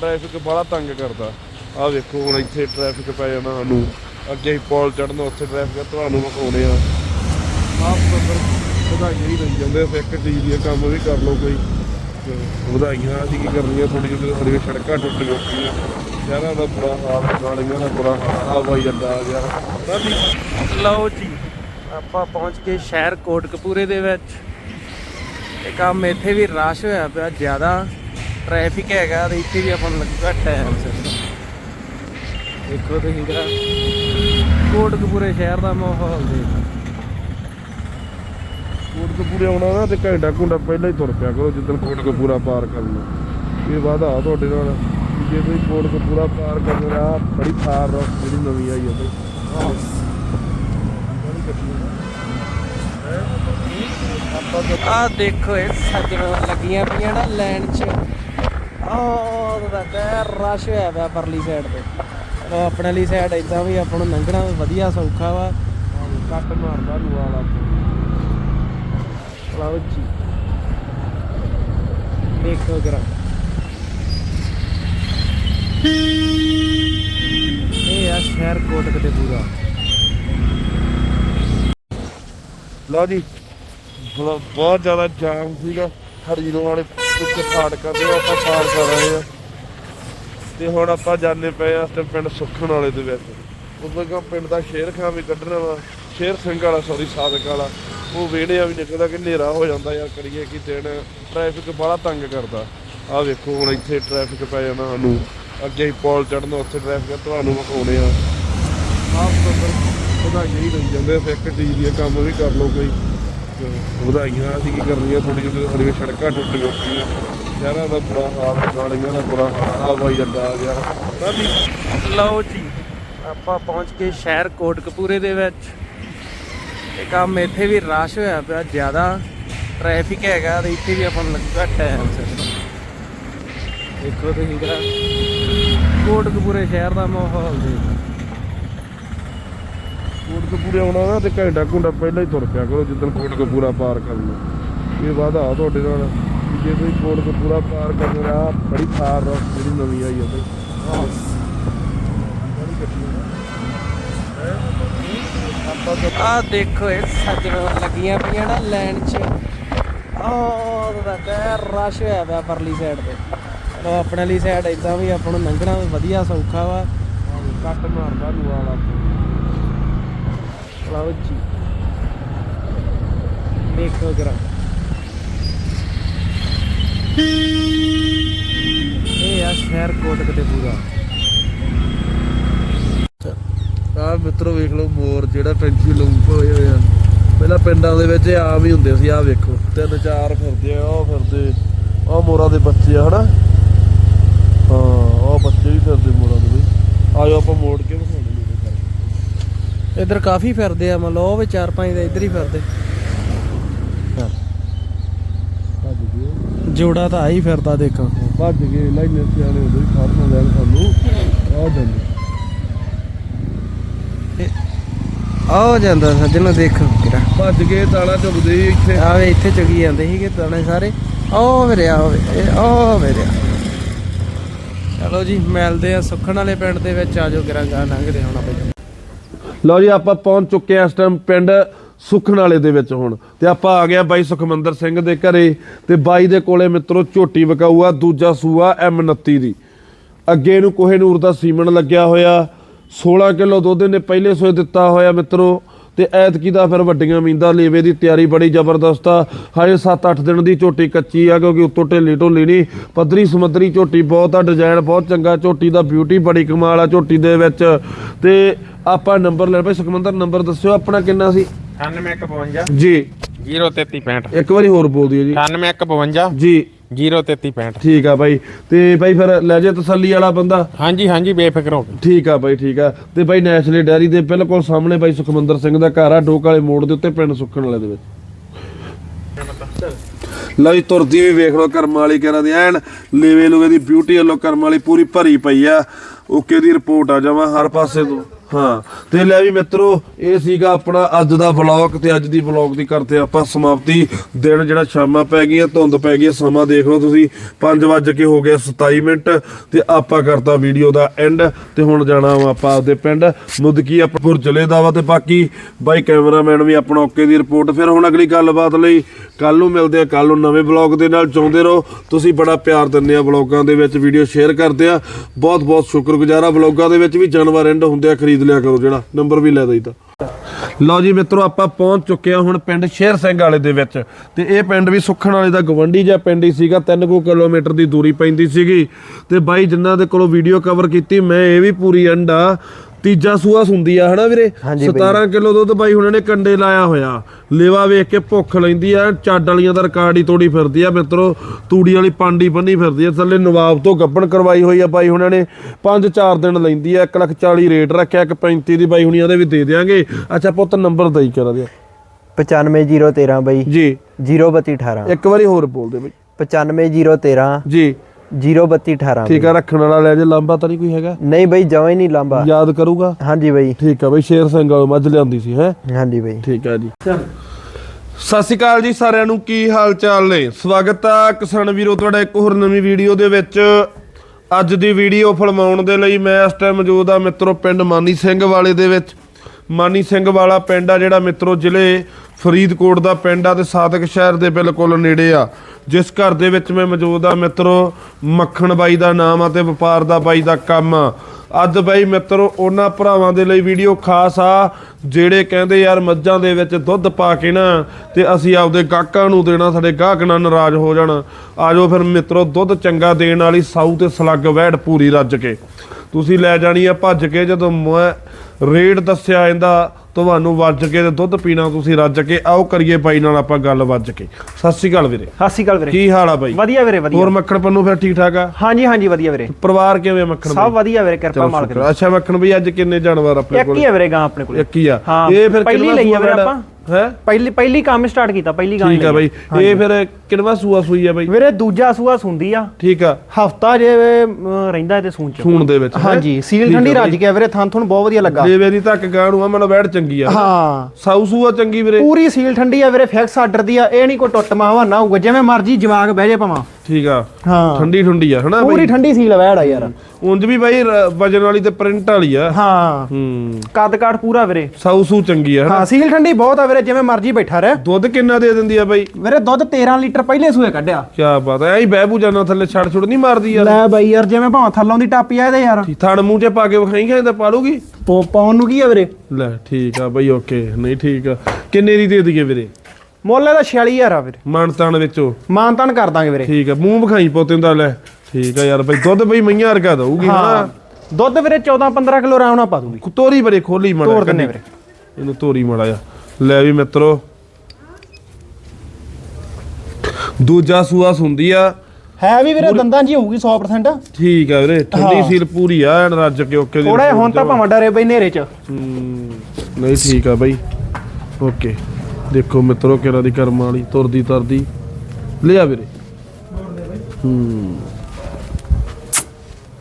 Speaker 1: ਟ੍ਰੈਫਿਕ ਬੜਾ ਤੰਗ ਕਰਦਾ। ਆ ਵੇਖੋ, ਹੁਣ ਇੱਥੇ ਟ੍ਰੈਫਿਕ ਪੈ ਜਾਣਾ ਸਾਨੂੰ। ਅੱਗੇ ਹੀ ਪੌਲ ਚੜਨਾ ਉੱਥੇ ਟ੍ਰੈਫਿਕ ਤੁਹਾਨੂੰ ਵਿਖਾਉਣੇ ਆ। ਆਪ ਨੰਬਰ ਵਧਾਈਆਂ ਹੀ ਲਈ ਜਾਂਦੇ ਆ ਇੱਕ ਚੀਜ਼ ਦੀ ਕੰਮ ਵੀ ਕਰ ਲਓ ਕੋਈ। ਤੇ ਵਧਾਈਆਂ ਅਸੀਂ ਕੀ ਕਰਨੀਆਂ ਥੋੜੀ ਜਿਹੀ ਸਾਡੀਆਂ ਸੜਕਾਂ ਟੁੱਟ ਗਈਆਂ। ਸ਼ਹਿਰਾਂ ਦਾ ਬੁਰਾ ਹਾਲ ਗਾਲੀਆਂ ਦਾ ਬੁਰਾ ਹਾਲ ਹਵਾਈ ਅੱਡਾ ਆ ਗਿਆ।
Speaker 2: ਲਓ ਜੀ, ਆਪਾਂ ਪਹੁੰਚ ਗਏ ਸ਼ਹਿਰ ਕੋਟਕਪੂਰੇ ਦੇ ਵਿੱਚ। ਇਹ ਕੰਮ ਇੱਥੇ ਵੀ ਰਸ਼ ਹੋਇਆ ਪਿਆ, ਜ਼ਿਆਦਾ ਟ੍ਰੈਫਿਕ ਹੈਗਾ ਤੇ ਇੱਥੇ ਵੀ ਆਪਾਂ ਨੂੰ ਲੱਗੂਗਾ ਟਾਈਮ ਸਿਰ। ਦੇਖੋ ਤੁਸੀਂ ਜਰਾ ਕੋਟਕਪੂਰੇ ਸ਼ਹਿਰ ਦਾ ਮਾਹੌਲ ਦੇਖੋ।
Speaker 1: ਕੋਟਕਪੂਰੇ ਆਉਣਾ ਨਾ ਤੇ ਘੰਟਾ ਘੁੰਟਾ ਪਹਿਲਾਂ ਹੀ ਤੁਰ ਪਿਆ ਕਰੋ ਜਿੱਦਣ ਕੋਟਕਪੂਰਾ ਪਾਰ ਕਰਨਾ ਇਹ ਵਾਦਾ ਆ ਤੁਹਾਡੇ ਨਾਲ। ਜੇ ਤੁਸੀਂ ਕੋਟਕਪੂਰਾ ਪਾਰ ਕਰਨਾ ਆ ਬੜੀ ਥਾਰ ਜਿਹੜੀ ਨਵੀਂ ਆਈ ਬਈ।
Speaker 2: ਆ ਦੇਖੋ ਇਹ ਸੱਜਣ ਲੱਗੀਆਂ ਪਈਆਂ ਨਾ ਲਾਈਨ 'ਚ। ਆਹ ਦਾ ਰਸ਼ ਹੋਇਆ ਪਿਆ ਪਰਲੀ ਸਾਈਡ ਤੇ। ਆਪਣੇ ਵਾਲੀ ਸਾਈਡ ਇਦਾਂ ਵੀ ਆਪਾਂ ਨੂੰ ਲੰਘਣਾ ਵਧੀਆ ਸੌਖਾ ਵਾ।
Speaker 1: ਕੱਟ ਮਾਰਦਾ ਨੂੰ ਵਾਲਾ।
Speaker 2: ਲਓ ਜੀ। ਦੇਖੋ ਜਰਾ। ਇਹ ਆ ਸ਼ਹਿਰ ਕੋਟਕ ਦੇ ਪੂਰਾ
Speaker 1: ਲਓ ਜੀ। ਬਹੁਤ ਜ਼ਿਆਦਾ ਜਾਮ ਸੀਗਾ। ਹਰੀਨੋ ਵਾਲੇ ਕੁੱਕੇ ਫਾਟਕਾਂ ਤੇ ਆਪਾਂ ਪਾਰ ਕਰ ਰਹੇ ਆ। ਤੇ ਹੁਣ ਆਪਾਂ ਜਾਂਦੇ ਪਏ ਆ ਤੇ ਪਿੰਡ ਸੁਖਣ ਵਾਲੇ ਦੇ ਵਿੱਚ। ਉਦੋਂ ਕਾ ਪਿੰਡ ਦਾ ਸ਼ੇਰ ਖਾਂ ਵੀ ਕੱਢਣਾ ਵਾ? ਸ਼ੇਰ ਸਿੰਘ ਵਾਲਾ ਸੌਰੀ ਸਾਦਕ ਵਾਲਾ। ਉਹ ਵਿਹੜੇ ਵੀ ਨਿਕਲਦਾ ਕਿ ਹਨੇਰਾ ਹੋ ਜਾਂਦਾ ਯਾਰ ਕਰੀਏ ਕੀ ਦਿਨ ਟ੍ਰੈਫਿਕ ਬੜਾ ਤੰਗ ਕਰਦਾ। ਆਹ ਵੇਖੋ, ਹੁਣ ਇੱਥੇ ਟ੍ਰੈਫਿਕ ਪੈ ਜਾਣਾ ਸਾਨੂੰ। ਅੱਗੇ ਹੀ ਪੌਲ ਚੜਨਾ ਉੱਥੇ ਟ੍ਰੈਫਿਕ ਤੁਹਾਨੂੰ ਵਿਖਾਉਣੇ ਆ। ਆਪ ਨੰਬਰ ਵਧਾਈਆਂ ਹੀ ਲਈ ਜਾਂਦੇ ਫਿਰ ਇੱਕ ਚੀਜ਼ ਦੀ ਕੰਮ ਵੀ ਕਰ ਲਓ ਕੋਈ। ਵਧਾਈਆਂ ਅਸੀਂ ਕੀ ਕਰਨੀਆਂ ਥੋੜੀ ਜਿਹੀ ਸਾਡੀਆਂ ਸੜਕਾਂ ਟੁੱਟ ਗਈਆਂ ਸ਼ਹਿਰਾਂ ਦਾ ਬੁਰਾ ਹਾਲ ਗਾਲੀਆਂ ਦਾ ਬੁਰਾ ਹਾਲ ਹਵਾਈ ਅੱਡਾ ਆ ਗਿਆ।
Speaker 2: ਲਓ ਜੀ, ਆਪਾਂ ਪਹੁੰਚ ਗਏ ਸ਼ਹਿਰ ਕੋਟਕਪੂਰੇ ਦੇ ਵਿੱਚ। ਇਹ ਕੰਮ ਇੱਥੇ ਵੀ ਰਸ਼ ਹੋਇਆ ਪਿਆ, ਜ਼ਿਆਦਾ ਟ੍ਰੈਫਿਕ ਹੈਗਾ ਤੇ ਇੱਥੇ ਵੀ ਆਪਾਂ ਨੂੰ ਲੱਗੂਗਾ ਟਾਈਮ ਸਿਰ। ਦੇਖੋ ਤੁਸੀਂ ਜਰਾ ਕੋਟਕਪੂਰੇ ਸ਼ਹਿਰ ਦਾ ਮਾਹੌਲ ਦੇਖੋ
Speaker 1: ਕੋਟਕਪੂਰੇ ਆਉਣਾ ਨਾ ਤੇ ਘੰਟਾ ਘੁੰਟਾ ਪਹਿਲਾਂ ਹੀ ਤੁਰ ਪਿਆ ਕਰੋ, ਜਿੱਦਣ ਕੋਟਕਪੂਰਾ ਪਾਰ ਕਰਨਾ ਇਹ ਵਾਦਾ ਤੁਹਾਡੇ ਨਾਲ ਜੇ ਤੁਸੀਂ ਕੋਟਕਪੂਰਾ ਪਾਰ ਕਰਨਾ ਆ ਬੜੀ ਥਾਰ ਜਿਹੜੀ ਨਵੀਂ ਆਈ ਆ ਬਈ।
Speaker 2: ਆ ਦੇਖੋ ਇਹ ਸੱਜਣ ਲੱਗੀਆਂ ਪਈਆਂ ਨਾ ਲੈਣ 'ਚ। ਆਹ ਦਾ ਰਸ਼ ਹੋਇਆ ਪਿਆ ਪਰਲੀ ਸਾਈਡ ਤੇ। ਚਲੋ ਆਪਣੇ ਵਾਲੀ ਸਾਈਡ ਇਦਾਂ ਵੀ ਆਪਾਂ ਨੂੰ ਲੰਘਣਾ ਵਧੀਆ ਸੌਖਾ ਵਾ।
Speaker 1: ਕੱਟ ਮਾਰਦਾ ਨੂੰ ਵਾਲਾ।
Speaker 2: ਲਓ ਜੀ। ਦੇਖੋ ਜਰਾ। ਇਹ ਆ ਸ਼ਹਿਰ ਕੋਟਕ ਦੇ ਪੂਰਾ
Speaker 1: ਆ ਮਿੱਤਰੋ ਵੇਖ ਲਓ ਮੋਰ ਜਿਹੜਾ ਟੈਂਕੀ ਲੰਪ ਹੋਏ ਹੋਏ ਆ। ਪਹਿਲਾਂ ਪਿੰਡਾਂ ਦੇ ਵਿੱਚ ਆਮ ਹੀ ਹੁੰਦੇ ਸੀ ਆ ਵੇਖੋ। ਤਿੰਨ ਚਾਰ ਫਿਰਦੇ ਆ ਉਹ ਫਿਰਦੇ ਆ ਮੋਰਾਂ ਦੇ ਬੱਚੇ ਆ ਹਨਾ? ਹਾਂ ਉਹ ਬੱਚੇ ਵੀ ਫਿਰਦੇ ਮੋਰਾਂ ਦੇ ਬਈ ਆਜੋ ਆਪਾਂ ਮੋੜ ਕੇ ਵਿਖਾਉਣੇ
Speaker 2: ਇੱਧਰ ਕਾਫੀ ਫਿਰਦੇ ਆ ਮੰਨ ਲਓ ਉਹ ਵੀ ਚਾਰ ਪੰਜ ਦੇ ਇੱਧਰ ਹੀ ਫਿਰਦੇ। ਜੋੜਾ ਤਾਂ ਆ ਹੀ ਫਿਰਦਾ ਦੇਖੋ।
Speaker 1: ਭੱਜ ਗਏ ਲਾਈਨੇ ਸਿਆਣੇ ਹੁੰਦੇ ਸੀ ਫੜਨਾ ਲੈਣ ਸਾਨੂੰ। ਆ ਜਾਂਦੇ
Speaker 2: ਆਹ ਜਾਂਦਾ ਸੱਜਣ ਦੇਖੋ ਕਿਰਾ
Speaker 1: ਭੱਜ ਗਏ ਤਾਲਾ ਝੁਕਦੇ ਸੀ ਇੱਥੇ।
Speaker 2: ਆਵੇ ਇੱਥੇ ਚੁਗੀ ਜਾਂਦੇ ਸੀਗੇ ਦਾਣੇ ਸਾਰੇ। ਆਹ ਮੇਰੇ ਆਵੇ ਆਹ ਮੇਰੇ ਚਲੋ ਜੀ ਮਿਲਦੇ ਆ ਸੁਖਣ ਵਾਲੇ ਪਿੰਡ ਦੇ ਵਿੱਚ। ਆਜੋ ਕਿਰਾ ਗਾ ਲੰਘਦੇ ਹੁਣ ਆਪਾਂ
Speaker 1: ਲਓ ਜੀ ਆਪਾਂ ਪਹੁੰਚ ਚੁੱਕੇ ਆ ਇਸ ਟਾਈਮ ਪਿੰਡ ਸੁਖਣ ਵਾਲੇ ਦੇ ਵਿੱਚ ਹੁਣ। ਤੇ ਆਪਾਂ ਆ ਗਿਆ ਬਾਈ ਸੁਖਮੰਦਰ ਸਿੰਘ ਦੇ ਘਰੇ। ਤੇ ਬਾਈ ਦੇ ਕੋਲੇ ਮਿੱਤਰੋ ਝੋਟੀ ਵਿਕਾਊ ਆ ਦੂਜਾ ਸੂਆ M29 ਦੀ। ਅੱਗੇ ਨੂੰ ਕੋਹੇ ਨੂਰ ਦਾ ਸੀਮਨ ਲੱਗਿਆ ਹੋਇਆ। 16 ਕਿਲੋ ਦੁੱਧ ਨੇ ਪਹਿਲੇ ਸੋਏ ਦਿੱਤਾ ਹੋਇਆ ਮਿੱਤਰੋ ਤੇ ਐਤਕੀ ਦਾ ਫਿਰ ਵੱਡੀਆਂ ਮੀਂਦਾ ਲੇਵੇ ਦੀ ਤਿਆਰੀ ਬੜੀ ਜ਼ਬਰਦਸਤ ਆ। ਹਜੇ 7-8 ਦਿਨ ਦੀ ਝੋਟੀ ਕੱਚੀ ਆ ਕਿਉਂਕਿ ਉੱਤੋਂ ਢਿੱਲੀ ਢੋਲੀ ਨਹੀਂ ਪੱਧਰੀ ਸਮੁੰਦਰੀ ਝੋਟੀ ਬਹੁਤ ਆ ਡਿਜ਼ਾਈਨ ਬਹੁਤ ਚੰਗਾ ਝੋਟੀ ਦਾ ਬਿਊਟੀ ਬੜੀ ਕਮਾਲ ਆ ਝੋਟੀ ਦੇ ਵਿੱਚ। ਤੇ ਆਪਾਂ ਨੰਬਰ ਲੈ ਭਾਈ ਸੁਖਮੰਦਰ ਨੰਬਰ ਦੱਸਿਓ ਆਪਣਾ ਕਿੰਨਾ ਸੀ?
Speaker 6: 9152
Speaker 1: ਜੀ।
Speaker 6: 03365
Speaker 1: ਇੱਕ ਵਾਰੀ ਹੋਰ ਬੋਲ ਦਿਓ ਜੀ।
Speaker 6: 9152
Speaker 1: ਜੀ।
Speaker 6: 03365
Speaker 1: ਠੀਕ ਆ ਬਾਈ। ਤੇ ਬਾਈ ਫਿਰ ਲੈ ਜੇ ਤਸੱਲੀ ਵਾਲਾ ਬੰਦਾ।
Speaker 6: ਹਾਂਜੀ ਹਾਂਜੀ ਬੇਫਿਕਰ ਹੋ ਕੇ।
Speaker 1: ਠੀਕ ਆ ਬਾਈ ਠੀਕ ਆ। ਤੇ ਬਾਈ ਨੈਸ਼ਨਲ ਡੈਰੀ ਦੇ ਬਿਲਕੁਲ ਸਾਹਮਣੇ ਬਾਈ ਸੁਖਮੰਦਰ ਸਿੰਘ ਦਾ ਘਰ ਆ ਡੋਕ ਵਾਲੇ ਮੋੜ ਦੇ ਉੱਤੇ ਪਿੰਡ ਸੁੱਖਣ ਵਾਲੇ ਦੇ ਵਿੱਚ। ਲਓ ਜੀ ਤੁਰਦੀ ਵੀ ਵੇਖ ਲਓ ਕਰਮ ਵਾਲੀ ਕਹਿਰਾਂ ਦੀ ਐਨ ਲੇਵੇ ਲੂਵੇ ਦੀ ਬਿਊਟੀ ਵੱਲੋਂ ਕਰਮ ਵਾਲੀ ਪੂਰੀ ਭਰੀ ਪਈ ਆ। ਓਕੇ ਦੀ ਰਿਪੋਰਟ ਆ ਜਾਵਾਂ ਹਰ ਪਾਸੇ ਤੋਂ। ਹਾਂ। ਤੇ ਲੈ ਵੀ ਮਿੱਤਰੋ, ਇਹ ਸੀਗਾ ਆਪਣਾ ਅੱਜ ਦਾ ਵਲੌਗ ਤੇ ਅੱਜ ਦੀ ਵਲੌਗ ਦੀ ਕਰਦੇ ਆਪਾਂ ਸਮਾਪਤੀ। ਦਿਨ ਜਿਹੜਾ ਸ਼ਾਮਾਂ ਪੈ ਗਈਆਂ, ਧੁੰਦ ਪੈ ਗਈ ਸਮਾਂ ਦੇਖ ਲਓ ਤੁਸੀਂ। 5 ਵਜ ਕੇ ਹੋ ਗਿਆ 27 ਮਿੰਟ ਤੇ ਆਪਾਂ ਕਰਤਾ ਵੀਡੀਓ ਦਾ ਐਂਡ ਤੇ ਹੁਣ ਜਾਣਾ ਵਾ ਆਪਾਂ ਆਪਦੇ ਪਿੰਡ। ਮੁਦਕੀ ਆਪਾਂ ਗੁਰਜਲੇ ਦਾ ਵਾ ਤੇ ਬਾਕੀ ਬਾਈ ਕੈਮਰਾਮੈਨ ਵੀ ਆਪਣਾ ਓਕੇ ਦੀ ਰਿਪੋਰਟ। ਫਿਰ ਹੁਣ ਅਗਲੀ ਗੱਲਬਾਤ ਲਈ ਕੱਲ ਨੂੰ ਮਿਲਦੇ ਆ ਕੱਲ ਨੂੰ ਨਵੇਂ ਵਲੌਗ ਦੇ ਨਾਲ ਚਾਹੁੰਦੇ ਰਹੋ। ਤੁਸੀਂ ਬੜਾ ਪਿਆਰ ਦਿੰਦੇ ਆ ਵਲੌਗਾਂ ਦੇ ਵਿੱਚ ਵੀਡੀਓ ਸ਼ੇਅਰ ਕਰਦੇ ਆ ਬਹੁਤ ਬਹੁਤ ਸ਼ੁਕਰਗੁਜ਼ਾਰ ਆ ਵਲੌਗਾਂ ਦੇ ਵਿੱਚ ਵੀ ਜਾਨਵਰ ਐਂਡ ਹੁੰਦੇ ਆ ਖਰੀਦ ਲਿਆ ਕਰੋ ਜਿਹੜਾ, ਨੰਬਰ ਵੀ ਲੈ ਦਈਦਾ ਲਓ ਜੀ ਮਿੱਤਰੋ, ਆਪਾਂ ਪਹੁੰਚ ਚੁੱਕੇ ਹਾਂ ਹੁਣ ਪਿੰਡ ਸ਼ੇਰ ਸਿੰਘ ਵਾਲੇ ਦੇ ਵਿੱਚ। ਤੇ ਇਹ ਪਿੰਡ ਵੀ ਸੁੱਖਣ ਵਾਲੇ ਦਾ ਗਵੰਡੀ ਜਿਹਾ ਪਿੰਡ ਹੀ ਸੀਗਾ 3 ਕੁ ਕਿਲੋਮੀਟਰ ਦੀ ਦੂਰੀ ਪੈਂਦੀ ਸੀਗੀ। ਤੇ ਬਾਈ ਜਿਨ੍ਹਾਂ ਦੇ ਕੋਲੋਂ ਵੀਡੀਓ ਕਵਰ ਕੀਤੀ, ਮੈਂ ਇਹ ਵੀ ਪੂਰੀ ਅੰਡਾ ਤੀਜਾ ਸੂਆ ਸੁੰਦੀ ਆ ਹਨਾ ਵੀਰੇ? 17 ਕਿਲੋ ਦੁੱਧ ਬਾਈ ਹੁਣਾਂ ਨੇ ਕੰਡੇ ਲਾਇਆ ਹੋਇਆ। ਲੇਵਾ ਵੇਖ ਕੇ ਭੁੱਖ ਲੈਂਦੀ ਆ ਚੱਡ ਵਾਲੀਆਂ ਦਾ ਰਿਕਾਰਡ ਹੀ ਤੋੜੀ ਫਿਰਦੀ ਆ ਮਿੱਤਰੋ ਤੂੜੀ ਵਾਲੀ ਪਾਂਡੀ ਬੰਨੀ ਫਿਰਦੀ ਆ ਥੱਲੇ ਨਵਾਬ ਤੋਂ ਗੱਬਣ ਕਰਵਾਈ ਹੋਈ ਆ ਬਾਈ ਹੁਣਾਂ ਨੇ। 5-4 ਦਿਨ ਲੈਂਦੀ ਆ 1 ਲੱਖ 40 ਰੇਟ ਰੱਖਿਆ ਇੱਕ 35 ਦੀ ਬਾਈ ਹੁਣੀਆਂ ਦੇ ਵੀ ਦੇ ਦਿਆਂਗੇ। ਅੱਛਾ ਪੁੱਤ ਨੰਬਰ ਦਈ ਕਰਾ ਦਿਆ
Speaker 7: 95013 ਬਈ।
Speaker 1: ਜੀ।
Speaker 7: 03218
Speaker 1: ਇੱਕ ਵਾਰੀ ਹੋਰ ਬੋਲ ਦੇ ਬਾਈ।
Speaker 7: 95013
Speaker 1: ਜੀ।
Speaker 7: 03218
Speaker 1: ਠੀਕ ਆ ਰੱਖਣ ਵਾਲਾ ਲੈ ਜੇ ਲਾਂਬਾ ਤਾਂ ਨਹੀਂ ਕੋਈ ਹੈਗਾ?
Speaker 7: ਨਹੀਂ ਬਈ ਹੀ ਨਹੀਂ ਲੰਬਾ
Speaker 1: ਯਾਦ ਕਰੂਗਾ?
Speaker 7: ਹਾਂਜੀ ਬਈ।
Speaker 1: ਠੀਕ ਆ ਬਾਈ ਸ਼ੇਰ ਸਿੰਘ ਵਾਲੋ ਮੱਝ ਲਿਆਂਦੀ ਸੀ ਹੈ?
Speaker 7: ਹਾਂਜੀ ਬਈ।
Speaker 1: ਠੀਕ ਆ ਜੀ। ਸਤਿ ਸ਼੍ਰੀ ਅਕਾਲ ਜੀ ਸਾਰਿਆਂ ਨੂੰ ਕੀ ਹਾਲ ਚਾਲ ਨੇ? ਸਵਾਗਤ ਆ ਕਿਸਾਨ ਵੀਰੋ ਤੁਹਾਡਾ ਇੱਕ ਹੋਰ ਨਵੀਂ ਵੀਡੀਓ ਦੇ ਵਿੱਚ। ਅੱਜ ਦੀ ਵੀਡੀਓ ਫਿਲਮਾਉਣ ਦੇ ਲਈ ਮੈਂ ਇਸ ਟਾਈਮ ਮੌਜੂਦ ਆ ਮਿੱਤਰੋ ਪਿੰਡ ਮਾਨੀ ਸਿੰਘ ਵਾਲੇ ਦੇ ਵਿੱਚ। ਮਾਨੀ ਸਿੰਘ ਵਾਲਾ ਪਿੰਡ ਆ ਜਿਹੜਾ ਮਿੱਤਰੋ ਜ਼ਿਲ੍ਹੇ ਫਰੀਦਕੋਟ ਦਾ ਪਿੰਡ ਆ ਤੇ ਸਾਦਕ ਸ਼ਹਿਰ ਦੇ ਬਿਲਕੁਲ ਨੇੜੇ ਆ। ਜਿਸ ਘਰ ਦੇ ਵਿੱਚ ਮੈਂ ਮੌਜੂਦ ਆ ਮਿੱਤਰੋ, ਮੱਖਣ ਬਾਈ ਦਾ ਨਾਮ ਆ ਤੇ ਵਪਾਰ ਦਾ ਬਾਈ ਦਾ ਕੰਮ ਆ। ਅੱਜ ਬਾਈ ਮਿੱਤਰੋ, ਉਹਨਾਂ ਭਰਾਵਾਂ ਦੇ ਲਈ ਵੀਡੀਓ ਖਾਸ ਆ, ਜਿਹੜੇ ਕਹਿੰਦੇ ਯਾਰ ਮੱਝਾਂ ਦੇ ਵਿੱਚ ਦੁੱਧ ਪਾ ਕੇ ਨਾ ਤੇ ਅਸੀਂ ਆਪਦੇ ਗਾਹਕਾਂ ਨੂੰ ਦੇਣਾ, ਸਾਡੇ ਗਾਹਕ ਨਾਲ ਨਾਰਾਜ਼ ਹੋ ਜਾਣ। ਆਜੋ ਫਿਰ ਮਿੱਤਰੋ, ਦੁੱਧ ਚੰਗਾ ਦੇਣ ਵਾਲੀ ਸਾਊ ਤੇ ਸਲੱਗ ਵੈੜ ਪੂਰੀ ਰੱਜ ਕੇ। ਤੁਸੀਂ ਲੈ ਜਾਣੀ ਆ ਭੱਜ ਕੇ ਜਦੋਂ ਮੈਂ ਰੇਟ ਦੱਸਿਆ ਇਹਦਾ ਤੁਹਾਨੂੰ ਵੱਜ ਕੇ ਤੇ ਦੁੱਧ ਪੀਣਾ ਤੁਸੀਂ ਰੱਜ ਕੇ ਆਓ ਕਰੀਏ ਬਾਈ ਨਾਲ ਆਪਾਂ ਗੱਲ ਵੱਜ ਕੇ। ਸਤਿ ਸ਼੍ਰੀ ਅਕਾਲ ਵੀਰੇ।
Speaker 8: ਸਤਿ ਸ਼੍ਰੀ ਅਕਾਲ ਵੀਰੇ।
Speaker 1: ਕੀ ਹਾਲ ਆ ਬਾਈ?
Speaker 8: ਵਧੀਆ ਵੀਰੇ ਵਧੀਆ।
Speaker 1: ਹੋਰ ਮੱਖਣ ਪੰਨੂ ਫਿਰ ਠੀਕ ਠਾਕ ਆ?
Speaker 8: ਹਾਂਜੀ ਹਾਂਜੀ ਵਧੀਆ ਵੀਰੇ।
Speaker 1: ਪਰਿਵਾਰ ਕਿਵੇਂ ਆ ਮੱਖਣ
Speaker 8: ਸਭ ਵਧੀਆ ਵੀਰੇ ਕਿਰਪਾ ਮਾਲਕ
Speaker 1: ਆ। ਅੱਛਾ ਮੱਖਣ ਬਈ ਅੱਜ ਕਿੰਨੇ ਜਾਨਵਰ ਆਪਣੇ
Speaker 8: ਇੱਕ
Speaker 1: ਕੋਲ?
Speaker 8: ਹੀ ਹੈ ਵੀਰੇ ਗਾਂ ਆਪਣੇ ਕੋਲ।
Speaker 1: ਇੱਕ ਹੀ ਆ। ਇਹ ਫਿਰ
Speaker 8: ਆ
Speaker 1: ਸੂਆ
Speaker 8: ਆਪਾਂ।
Speaker 1: ਹੈਂ?
Speaker 8: ਪਹਿਲੀ ਪਹਿਲੀ ਕੰਮ ਸਟਾਰਟ ਕੀਤਾ ਪਹਿਲੀ ਗਾਂ
Speaker 1: ਠੀਕ ਆ ਬਈ। ਇਹ ਫਿਰ ਕਿੰਨਵਾ ਸੂਆ ਸੂਈ ਆ ਬਈ?
Speaker 8: ਵੀਰੇ ਦੂਜਾ ਸੂਆ ਸੁੰਦੀ ਆ।
Speaker 1: ਠੀਕ ਆ।
Speaker 8: ਹਫਤਾ ਜੇ ਰਹਿੰਦਾ ਇਹਦੇ ਸੂਣ ਚ।
Speaker 1: ਸੂਣ ਦੇ ਵਿੱਚ?
Speaker 8: ਹਾਂਜੀ ਸੀਲ ਠੰਡੀ ਰੱਜ। ਗਿਆ ਵੀਰੇ ਥਾਂ ਤੁਹਾਨੂੰ ਬਹੁਤ ਵਧੀਆ ਲੱਗਾ।
Speaker 1: ਲੇਵੇ ਦੀ ਤੱਕ ਗਾਂ ਨੂੰ ਆ ਮੈਨੂੰ ਵੈੜ ਚੰਗੀ ਆ।
Speaker 8: ਹਾਂ।
Speaker 1: ਸਾਊ ਸੂਆ ਚੰਗੀ ਵੀਰੇ।
Speaker 8: ਪੂਰੀ ਸੀਲ ਠੰਡੀ ਆ ਵੀਰੇ ਫਿਕਸ ਆਰਡਰ ਦੀ ਆ ਇਹ ਨਹੀਂ ਕੋਈ ਟੁੱਟ ਮਾਵਾ ਨਾ ਹੋਊਗਾ। ਜਿਵੇਂ ਮਰਜ਼ੀ ਜਵਾਗ ਬਹਿ ਜੇ ਭਾਵਾਂ।
Speaker 1: ਠੀਕ ਆ।
Speaker 8: ਹਾਂ।
Speaker 1: ਠੰਡੀ ਠੰਡੀ ਆ ਹਨਾ
Speaker 8: ਪੂਰੀ ਠੰਡੀ ਸੀਲ ਵੈੜ ਆ ਯਾਰ।
Speaker 1: ਉਂਝ ਵੀ ਬਾਈ ਵਜਨ ਵਾਲੀ ਤੇ ਪ੍ਰਿੰਟ ਵਾਲੀ ਆ।
Speaker 8: ਹਾਂ।
Speaker 1: ਹੂੰ।
Speaker 8: ਕੱਦ ਕਾਠ ਪੂਰਾ ਵੀਰੇ।
Speaker 1: ਸਾਊ ਸੂ ਚੰਗੀ ਆ
Speaker 8: ਹਾਂ ਸੀਲ ਠੰਡੀ ਬਹੁਤ ਆ ਵੀਰੇ ਜਿਵੇਂ ਮਰਜ਼ੀ ਬੈਠਾ ਰਹਿ।
Speaker 1: ਦੁੱਧ ਕਿੰਨਾ ਦੇ ਦਿੰਦੀ ਆ ਬਾਈ?
Speaker 8: ਵੀਰੇ ਦੁੱਧ 13 ਲੀਟਰ ਪਹਿਲੇ ਸੂਏ ਕੱਢਿਆ।
Speaker 1: ਕੀ ਬਾਤ ਐ ਐਂ ਬਹਿਬੂ ਜਾਨਾ ਥੱਲੇ ਛੜ ਛੁੜ ਨਹੀਂ ਮਾਰਦੀ ਯਾਰ।
Speaker 8: ਲੈ ਬਾਈ ਯਾਰ ਜਿਵੇਂ ਭਾਵੇਂ ਥੱਲੋਂ ਦੀ ਟਾਪੀ ਆ ਇਹਦੇ ਯਾਰ।
Speaker 1: ਥਣ ਮੂੰਹ ਚ ਪਾ ਕੇ ਵਿਖਾਈਂਗਾ ਇਹਦਾ ਪਾ ਲੂਗੀ
Speaker 8: ਪੋ- ਪਾਉਣ ਨੂੰ ਕੀ ਆ ਵੀਰੇ?
Speaker 1: ਲੈ ਠੀਕ ਆ ਬਈ ਓਕੇ। ਨਹੀਂ ਠੀਕ ਆ। ਕਿੰਨੇ ਦੀ ਦੇ ਦਈਏ ਵੀਰੇ?
Speaker 8: ਮੁੱਲ ਇਹਦਾ 46000 ਆ ਵੀਰੇ।
Speaker 1: ਮਾਨਤਾਨ ਵਿੱਚੋਂ?
Speaker 8: ਮਾਨ ਤਾਨ ਕਰ ਦਾਂਗੇ ਵੀਰੇ।
Speaker 1: ਠੀਕ ਆ ਮੂੰਹ ਵਿਖਾਈ ਪੋਤੇ ਦਾ ਲੈ। ਠੀਕ ਆ ਯਾਰ ਬਈ ਦੁੱਧ ਬਈ ਮਈਆਂ ਵਰਗਾ ਦਊਗੀ
Speaker 8: ਹਾਂ। ਦੁੱਧ ਵੀਰੇ 14 15 ਕਿਲੋ ਆਰਾਮ ਨਾਲ ਪਾ ਦੂਗੀ।
Speaker 1: ਤੋਰੀ ਬਰੇ ਖੋਲੀ ਮੜਾ
Speaker 8: ਤੋਰ ਦਿੰਨੇ ਵੀਰੇ।
Speaker 1: ਇਹਨੂੰ ਤੋਰੀ ਮੜਾ ਜਾ ਲੈ ਵੀ ਮਿੱਤਰੋ। ਦੂਜਾ ਸੂਆ ਸੁੰਦੀ ਆ।
Speaker 8: ਹੈ ਵੀ ਵੀਰੇ ਦੰਦਾਂ ਜੀ ਹੋਊਗੀ 100%
Speaker 1: ਠੀਕ ਆ ਵੀਰੇ ਠੰਡੀ ਸੀਲ ਪੂਰੀ ਆ ਐਨ ਰੱਜ ਕੇ ਓਕੇ ਦੀ
Speaker 8: ਥੋੜਾ ਹੁਣ ਤਾਂ ਭਾਵੇਂ ਡਰੇ ਬਈ ਨੇਰੇ ਚ।
Speaker 1: ਹੂੰ, ਨਹੀਂ ਠੀਕ ਆ ਬਾਈ। ਓਕੇ ਦੇਖੋ ਮਿੱਤਰੋ ਕਿਹੜਾ ਦੀ ਕਰਮ ਵਾਲੀ ਤੁਰਦੀ ਤਰਦੀ। ਲਿਆ ਵੀਰੇ। ਹੂੰ।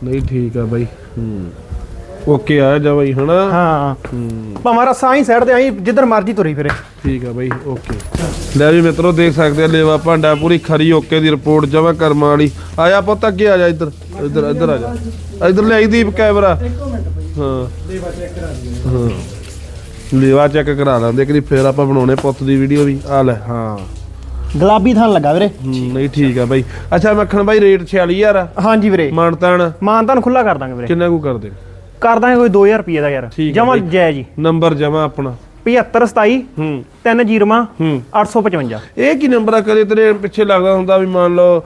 Speaker 1: ਨਹੀਂ ਠੀਕ ਆ ਬਾਈ ਹੂੰ। ਓਕੇ ਆ ਜਾ ਬਾਈ ਹਨਾ?
Speaker 8: ਹਾਂ।
Speaker 1: ਹੂੰ।
Speaker 8: ਭਾਵੇਂ ਰਸਾ ਹੀ ਸਾਈਡ ਤੇ ਆਈ ਜਿੱਧਰ ਮਰਜ਼ੀ ਤੁਰੀ ਫਿਰੇ।
Speaker 1: ਠੀਕ ਆ ਬਾਈ ਓਕੇ। ਲੈ ਵੀ ਮਿੱਤਰੋ ਦੇਖ ਸਕਦੇ ਆ ਲੇਵਾ ਭਾਂਡਾ ਪੂਰੀ ਖਰੀ ਓਕੇ ਦੀ ਰਿਪੋਰਟ ਜਮਾ ਕਰਮ ਵਾਲੀ। ਆਇਆ ਪੁੱਤ ਅੱਗੇ ਆ ਜਾ ਇੱਧਰ ਇੱਧਰ ਇੱਧਰ ਆ ਜਾ। ਇੱਧਰ ਲੈ ਆਈ ਦੀਪ ਕੈਮਰਾ। ਹਾਂ। ਹਾਂ। ਲੇਵਾ ਚੈੱਕ ਕਰਾ ਲਾਂਦੇ ਕਿ ਫੇਰ ਆਪਾਂ ਬਣਾਉਣੇ ਪੁੱਤ ਦੀ ਵੀਡੀਓ ਵੀ। ਆ ਲੈ ਹਾਂ।
Speaker 8: ਗੁਲਾਬੀ ਥਾਨ ਲੱਗਾ ਵੀਰੇ।
Speaker 1: ਹੂੰ, ਨਹੀਂ ਠੀਕ ਆ ਬਾਈ। ਅੱਛਾ ਮੱਖਣ ਬਾਈ ਰੇਟ 46000 ਆ।
Speaker 8: ਹਾਂਜੀ ਵੀਰੇ।
Speaker 1: ਮਾਨਤਾਨ।
Speaker 8: ਮਾਨ ਤਾਨ ਖੁੱਲਾ ਕਰ ਦਾਂਗੇ ਵੀਰੇ।
Speaker 1: ਕਿੰਨਾ ਕੁ ਕਰਦੇ?
Speaker 8: ਕਰ ਦਾਂਗੇ ਕੋਈ 2000 ਰੁਪਏ ਦਾ ਯਾਰ।
Speaker 1: ਠੀਕ ਆ
Speaker 8: ਜਮਾ
Speaker 1: ਬਾਈ।
Speaker 8: ਜੈ ਜੀ।
Speaker 1: ਨੰਬਰ ਜਮਾ ਆਪਣਾ।
Speaker 8: 75 27
Speaker 1: ਹੂੰ।
Speaker 8: 3 ਜੀਰਮਾ
Speaker 1: ਹੂੰ।
Speaker 8: 855
Speaker 1: ਇਹ ਕੀ ਨੰਬਰ ਆ? ਕਦੇ ਤੇਰੇ ਪਿੱਛੇ ਲੱਗਦਾ ਹੁੰਦਾ ਵੀ ਮੰਨ ਲਓ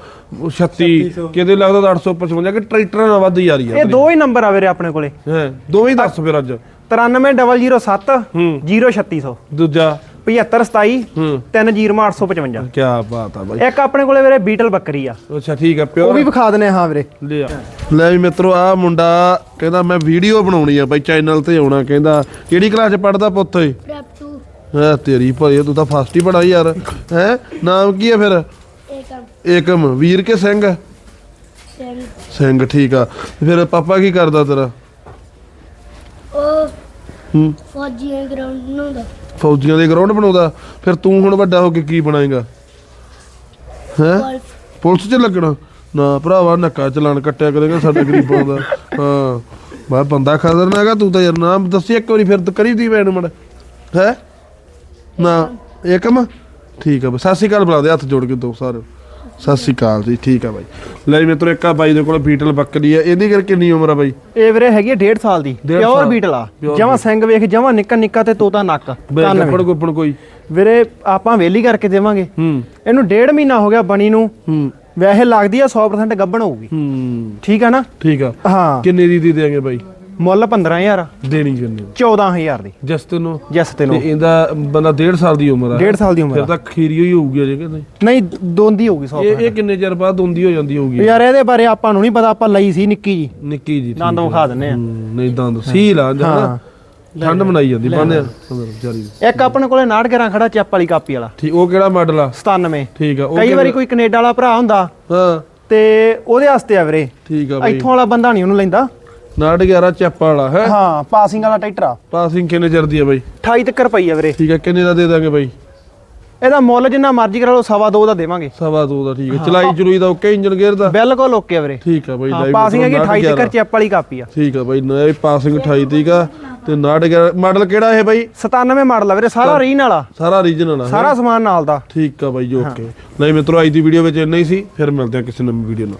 Speaker 1: 36 ਕਿਤੇ ਲੱਗਦਾ ਤਾਂ 855 ਕਿ ਟਰੈਕਟਰਾਂ ਨਾਲ ਵੱਧ ਯਾਰੀ ਆ
Speaker 8: ਇਹ ਦੋ ਹੀ ਨੰਬਰ ਆ ਵੀਰੇ ਆਪਣੇ ਕੋਲੇ।
Speaker 1: ਹੈ ਦੋਵੇਂ ਹੀ ਦੱਸ ਫਿਰ ਅੱਜ।
Speaker 8: 93007
Speaker 1: ਹੂੰ।
Speaker 8: 03600
Speaker 1: ਦੂਜਾ।
Speaker 8: 75 27
Speaker 1: ਹੂੰ।
Speaker 8: 3 ਜੀਰਮਾ 855
Speaker 1: ਕੀ ਬਾਤ ਆ ਬਾਈ।
Speaker 8: ਇੱਕ ਆਪਣੇ ਕੋਲੇ ਵੀਰੇ ਬੀਟਲ ਬੱਕਰੀ ਆ।
Speaker 1: ਅੱਛਾ ਠੀਕ ਆ
Speaker 8: ਉਹ
Speaker 1: ਪਿਓਰ।
Speaker 8: ਵੀ ਵਿਖਾ ਦਨੇ ਹਾਂ ਵੀਰੇ।
Speaker 1: ਲਿਆ ਲੈ ਵੀ ਮਿੱਤਰੋ ਆ ਮੁੰਡਾ ਕਹਿੰਦਾ ਮੈਂ ਵੀਡੀਓ ਬਣਾਉਣੀ ਆ ਬਾਈ ਚੈਨਲ ਤੇ ਆਉਣਾ ਕਹਿੰਦਾ ਕਿਹੜੀ ਕਲਾਸ ਚ ਪੜਦਾ ਪੁੱਤ ਓਏ
Speaker 9: ਪ੍ਰੈਪ ਟੂ
Speaker 1: ਹੈ ਤੇਰੀ ਭਾਈ ਤੂੰ ਤਾਂ ਫਸਟ ਹੀ ਪੜਾ ਯਾਰ। ਹੈ ਨਾਮ ਕੀ ਹੈ ਫਿਰ?
Speaker 9: ਏਕਮ।
Speaker 1: ਏਕਮ ਵੀਰ ਕੇ ਸਿੰਘ?
Speaker 9: ਸਿੰਘ।
Speaker 1: ਸਿੰਘ ਠੀਕ ਆ। ਫਿਰ ਪਾਪਾ ਕੀ ਕਰਦਾ ਤੇਰਾ?
Speaker 9: ਉਹ
Speaker 1: ਹੂੰ।
Speaker 9: ਫੌਜੀਆਂ ਗਰਾਊਂਡ ਬਣਾਉਂਦਾ
Speaker 1: ਫੌਜੀਆਂ ਦੇ ਗਰਾਊਂਡ ਬਣਾਉਂਦਾ ਫਿਰ ਤੂੰ ਹੁਣ ਵੱਡਾ ਹੋ ਕੇ ਕੀ ਬਣਾਏਗਾ? ਹੈ? ਪੁਲਿਸ 'ਚ ਲੱਗਣਾ? ਨਾ ਭਰਾਵਾ ਨੱਕਾ ਚਲਾਨ ਕੱਟਿਆ ਕਰੇਗਾ ਸਾਡੇ ਗਰੀਬਾਂ ਦਾ। ਹਾਂ। ਮੈਂ ਬੰਦਾ ਖਤਰਨਾਕ ਹੈਗਾ ਤੂੰ ਤਾਂ ਯਾਰ ਨਾਮ ਦੱਸੀ ਇੱਕ ਵਾਰੀ ਫਿਰ ਤਾਂ ਕਰੀ ਦੀ ਮੈਨੂੰ ਮੜ। ਹੈ? ਨਾ ਏਕਮ ਠੀਕ ਆ ਬਈ ਸਤਿ ਸ਼੍ਰੀ ਅਕਾਲ ਬੁਲਾ ਦੇ ਹੱਥ ਜੋੜ ਕੇ ਦੋ ਸਾਰੇ। ਸਤਿ ਸ਼੍ਰੀ ਅਕਾਲ ਜੀ ਠੀਕ ਆ ਬਾਈ। ਲੈ ਜੀ ਮਿੱਤਰੋ ਇੱਕ ਆ ਬਾਈ ਦੇ ਕੋਲ ਬੀਟਲ ਬੱਕਰੀ ਆ ਇਹਦੀ ਕਰ ਕਿੰਨੀ ਉਮਰ ਆ ਬਾਈ?
Speaker 8: ਇਹ ਵੀਰੇ ਹੈਗੀ 1.5 ਸਾਲ ਦੀ
Speaker 1: ਡੇਢ
Speaker 8: ਪਿਓਰ
Speaker 1: ਸਾਲ।
Speaker 8: ਬੀਟਲ ਆ।
Speaker 1: Pure
Speaker 8: ਜਮਾ ਸਿੰਘ ਵੇਖ ਜਮਾ ਨਿੱਕਾ ਨਿੱਕਾ ਤੇ ਤੋਤਾ ਨੱਕ ਕੰਨ ਵੇਖ।
Speaker 1: ਗੁੱਪਣ ਕੋਈ।
Speaker 8: ਵੀਰੇ ਆਪਾਂ ਵੇਲੀ ਕਰਕੇ ਦੇਵਾਂਗੇ।
Speaker 1: ਹੂੰ।
Speaker 8: ਇਹਨੂੰ ਡੇਢ ਮਹੀਨਾ ਹੋ ਗਿਆ ਬਣੀ ਨੂੰ।
Speaker 1: ਹੂੰ।
Speaker 8: ਵੈਸੇ ਲੱਗਦੀ ਆ 100% ਗੱਭਣ ਹੋਊਗੀ।
Speaker 1: ਹੂੰ।
Speaker 8: ਠੀਕ ਆ ਨਾ?
Speaker 1: ਠੀਕ ਆ।
Speaker 8: ਹਾਂ।
Speaker 1: ਕਿੰਨੇ ਦੀ ਦੇ ਦੇਾਂਗੇ ਬਾਈ?
Speaker 8: ਮੁੱਲ 15000
Speaker 1: ਦੇਣੀ ਕਿੰਨੇ?
Speaker 8: 14000 ਦੀ।
Speaker 1: ਜਸ ਤੈਨੂੰ?
Speaker 8: ਜਸ
Speaker 1: ਤੇ
Speaker 8: ਤੈਨੂੰ
Speaker 1: ਇਹਦਾ ਬੰਦਾ 1.5 ਸਾਲ ਦੀ ਉਮਰ ਆ।
Speaker 8: ਡੇਢ ਸਾਲ ਦੀ ਉਮਰ
Speaker 1: ਫਿਰ
Speaker 8: ਆ।
Speaker 1: ਤਾਂ ਖੀਰੀ ਹੋਈ ਹੋਊਗੀ ਅਜੇ ਕਿ ਨਹੀਂ?
Speaker 8: ਨਹੀਂ ਦੋਂਦੀ ਹੋਊਗੀ 100%
Speaker 1: ਇਹ ਇਹ ਕਿੰਨੇ ਚਿਰ ਬਾਅਦ ਹੁੰਦੀ ਹੋ ਜਾਂਦੀ ਹੋਊਗੀ?
Speaker 8: ਯਾਰ ਇਹਦੇ ਬਾਰੇ ਆਪਾਂ ਨੂੰ ਨਹੀਂ ਪਤਾ ਆਪਾਂ ਲਈ ਸੀ ਨਿੱਕੀ ਜੀ।
Speaker 1: ਨਿੱਕੀ ਜੀ
Speaker 8: ਦੰਦ। ਵਿਖਾ ਦਿੰਨੇ ਆ।
Speaker 1: ਹੂੰ, ਨਹੀਂ ਦੰਦ ਸੀਲ ਆ ਜਾਂ ਠੰਡ ਮਨਾਈ ਜਾਂਦੀ ਬੰਦੇ ਵਿਚਾਰੀ
Speaker 8: ਇੱਕ ਆਪਣੇ ਕੋਲੇ 911 ਖੜਾ ਚੱਪ ਵਾਲੀ ਕਾਪੀ ਵਾਲਾ।
Speaker 1: ਠੀਕ ਉਹ ਕਿਹੜਾ ਮਾਡਲ ਆ?
Speaker 8: 97
Speaker 1: ਠੀਕ ਆ ਉਹ
Speaker 8: ਕਈ ਵਾਰੀ ਕੋਈ ਕੈਨੇਡਾ ਵਾਲਾ ਭਰਾ ਹੁੰਦਾ
Speaker 1: ਹਾਂ।
Speaker 8: ਤੇ ਉਹਦੇ ਵਾਸਤੇ ਆ ਵੀਰੇ।
Speaker 1: ਠੀਕ ਆ ਬਾਈ।
Speaker 8: ਇੱਥੋਂ ਵਾਲਾ ਬੰਦਾ ਨਹੀਂ ਉਹਨੂੰ ਲੈਂਦਾ।
Speaker 1: 911 ਚੱਪਾ ਵਾਲਾ ਹੈ?
Speaker 8: ਹਾਂ ਪਾਸਿੰਗ ਵਾਲਾ ਟਰੈਕਟਰ ਆ
Speaker 1: ਪਾਸਿੰਗ ਕਿੰਨੇ ਚਿਰ ਦੀ ਆ ਬਾਈ?
Speaker 8: 28 ਤੱਕ ਰੁਪਈਆ ਵੀਰੇ।
Speaker 1: ਠੀਕ ਆ ਕਿੰਨੇ ਦਾ ਦੇ ਦਾਂਗੇ ਬਾਈ?
Speaker 8: ਇਹਦਾ ਮੁੱਲ ਜਿੰਨਾ ਮਰਜ਼ੀ ਕਰਾ ਲਓ ਸਵਾ ਦੋ ਦਾ ਦੇਵਾਂਗੇ।
Speaker 1: ਸਵਾ ਦੋ ਦਾ ਠੀਕ ਆ। ਚਲਾਈ ਚਲੂਈ ਦਾ ਓਕੇ ਇੰਜਨ ਗੇਅਰ ਦਾ?
Speaker 8: ਬਿਲਕੁਲ ਓਕੇ ਆ ਵੀਰੇ।
Speaker 1: ਠੀਕ ਆ ਬਾਈ
Speaker 8: ਹਾਂ
Speaker 1: ਲੈ
Speaker 8: ਪਾਸਿੰਗ ਹੈਗੀ 28
Speaker 1: 11
Speaker 8: ਤੱਕ ਚੱਪ ਵਾਲੀ ਕਾਪੀ ਆ।
Speaker 1: ਠੀਕ ਆ ਬਾਈ ਨਵੇਂ ਪਾਸਿੰਗ 28 ਤੀਕ ਆ। ਤੇ 911 ਮਾਡਲ ਕਿਹੜਾ ਇਹ ਬਾਈ?
Speaker 8: 97 ਮਾਡਲ ਆ ਵੀਰੇ ਸਾਰਾ ਰੀਨ ਵਾਲਾ।
Speaker 1: ਸਾਰਾ ਰੀਜਨਲ ਆ ਹੈਂ?
Speaker 8: ਸਾਰਾ ਸਮਾਨ ਨਾਲ ਦਾ।
Speaker 1: ਠੀਕ ਆ ਬਾਈ ਓਕੇ। ਨਹੀਂ ਮਿੱਤਰੋ ਅੱਜ ਦੀ ਵੀਡੀਓ ਵਿੱਚ ਇੰਨਾ ਹੀ ਸੀ। ਫਿਰ ਮਿਲਦੇ ਆ ਕਿਸੇ ਨਵੀਂ ਵੀਡੀਓ ਨਾਲ।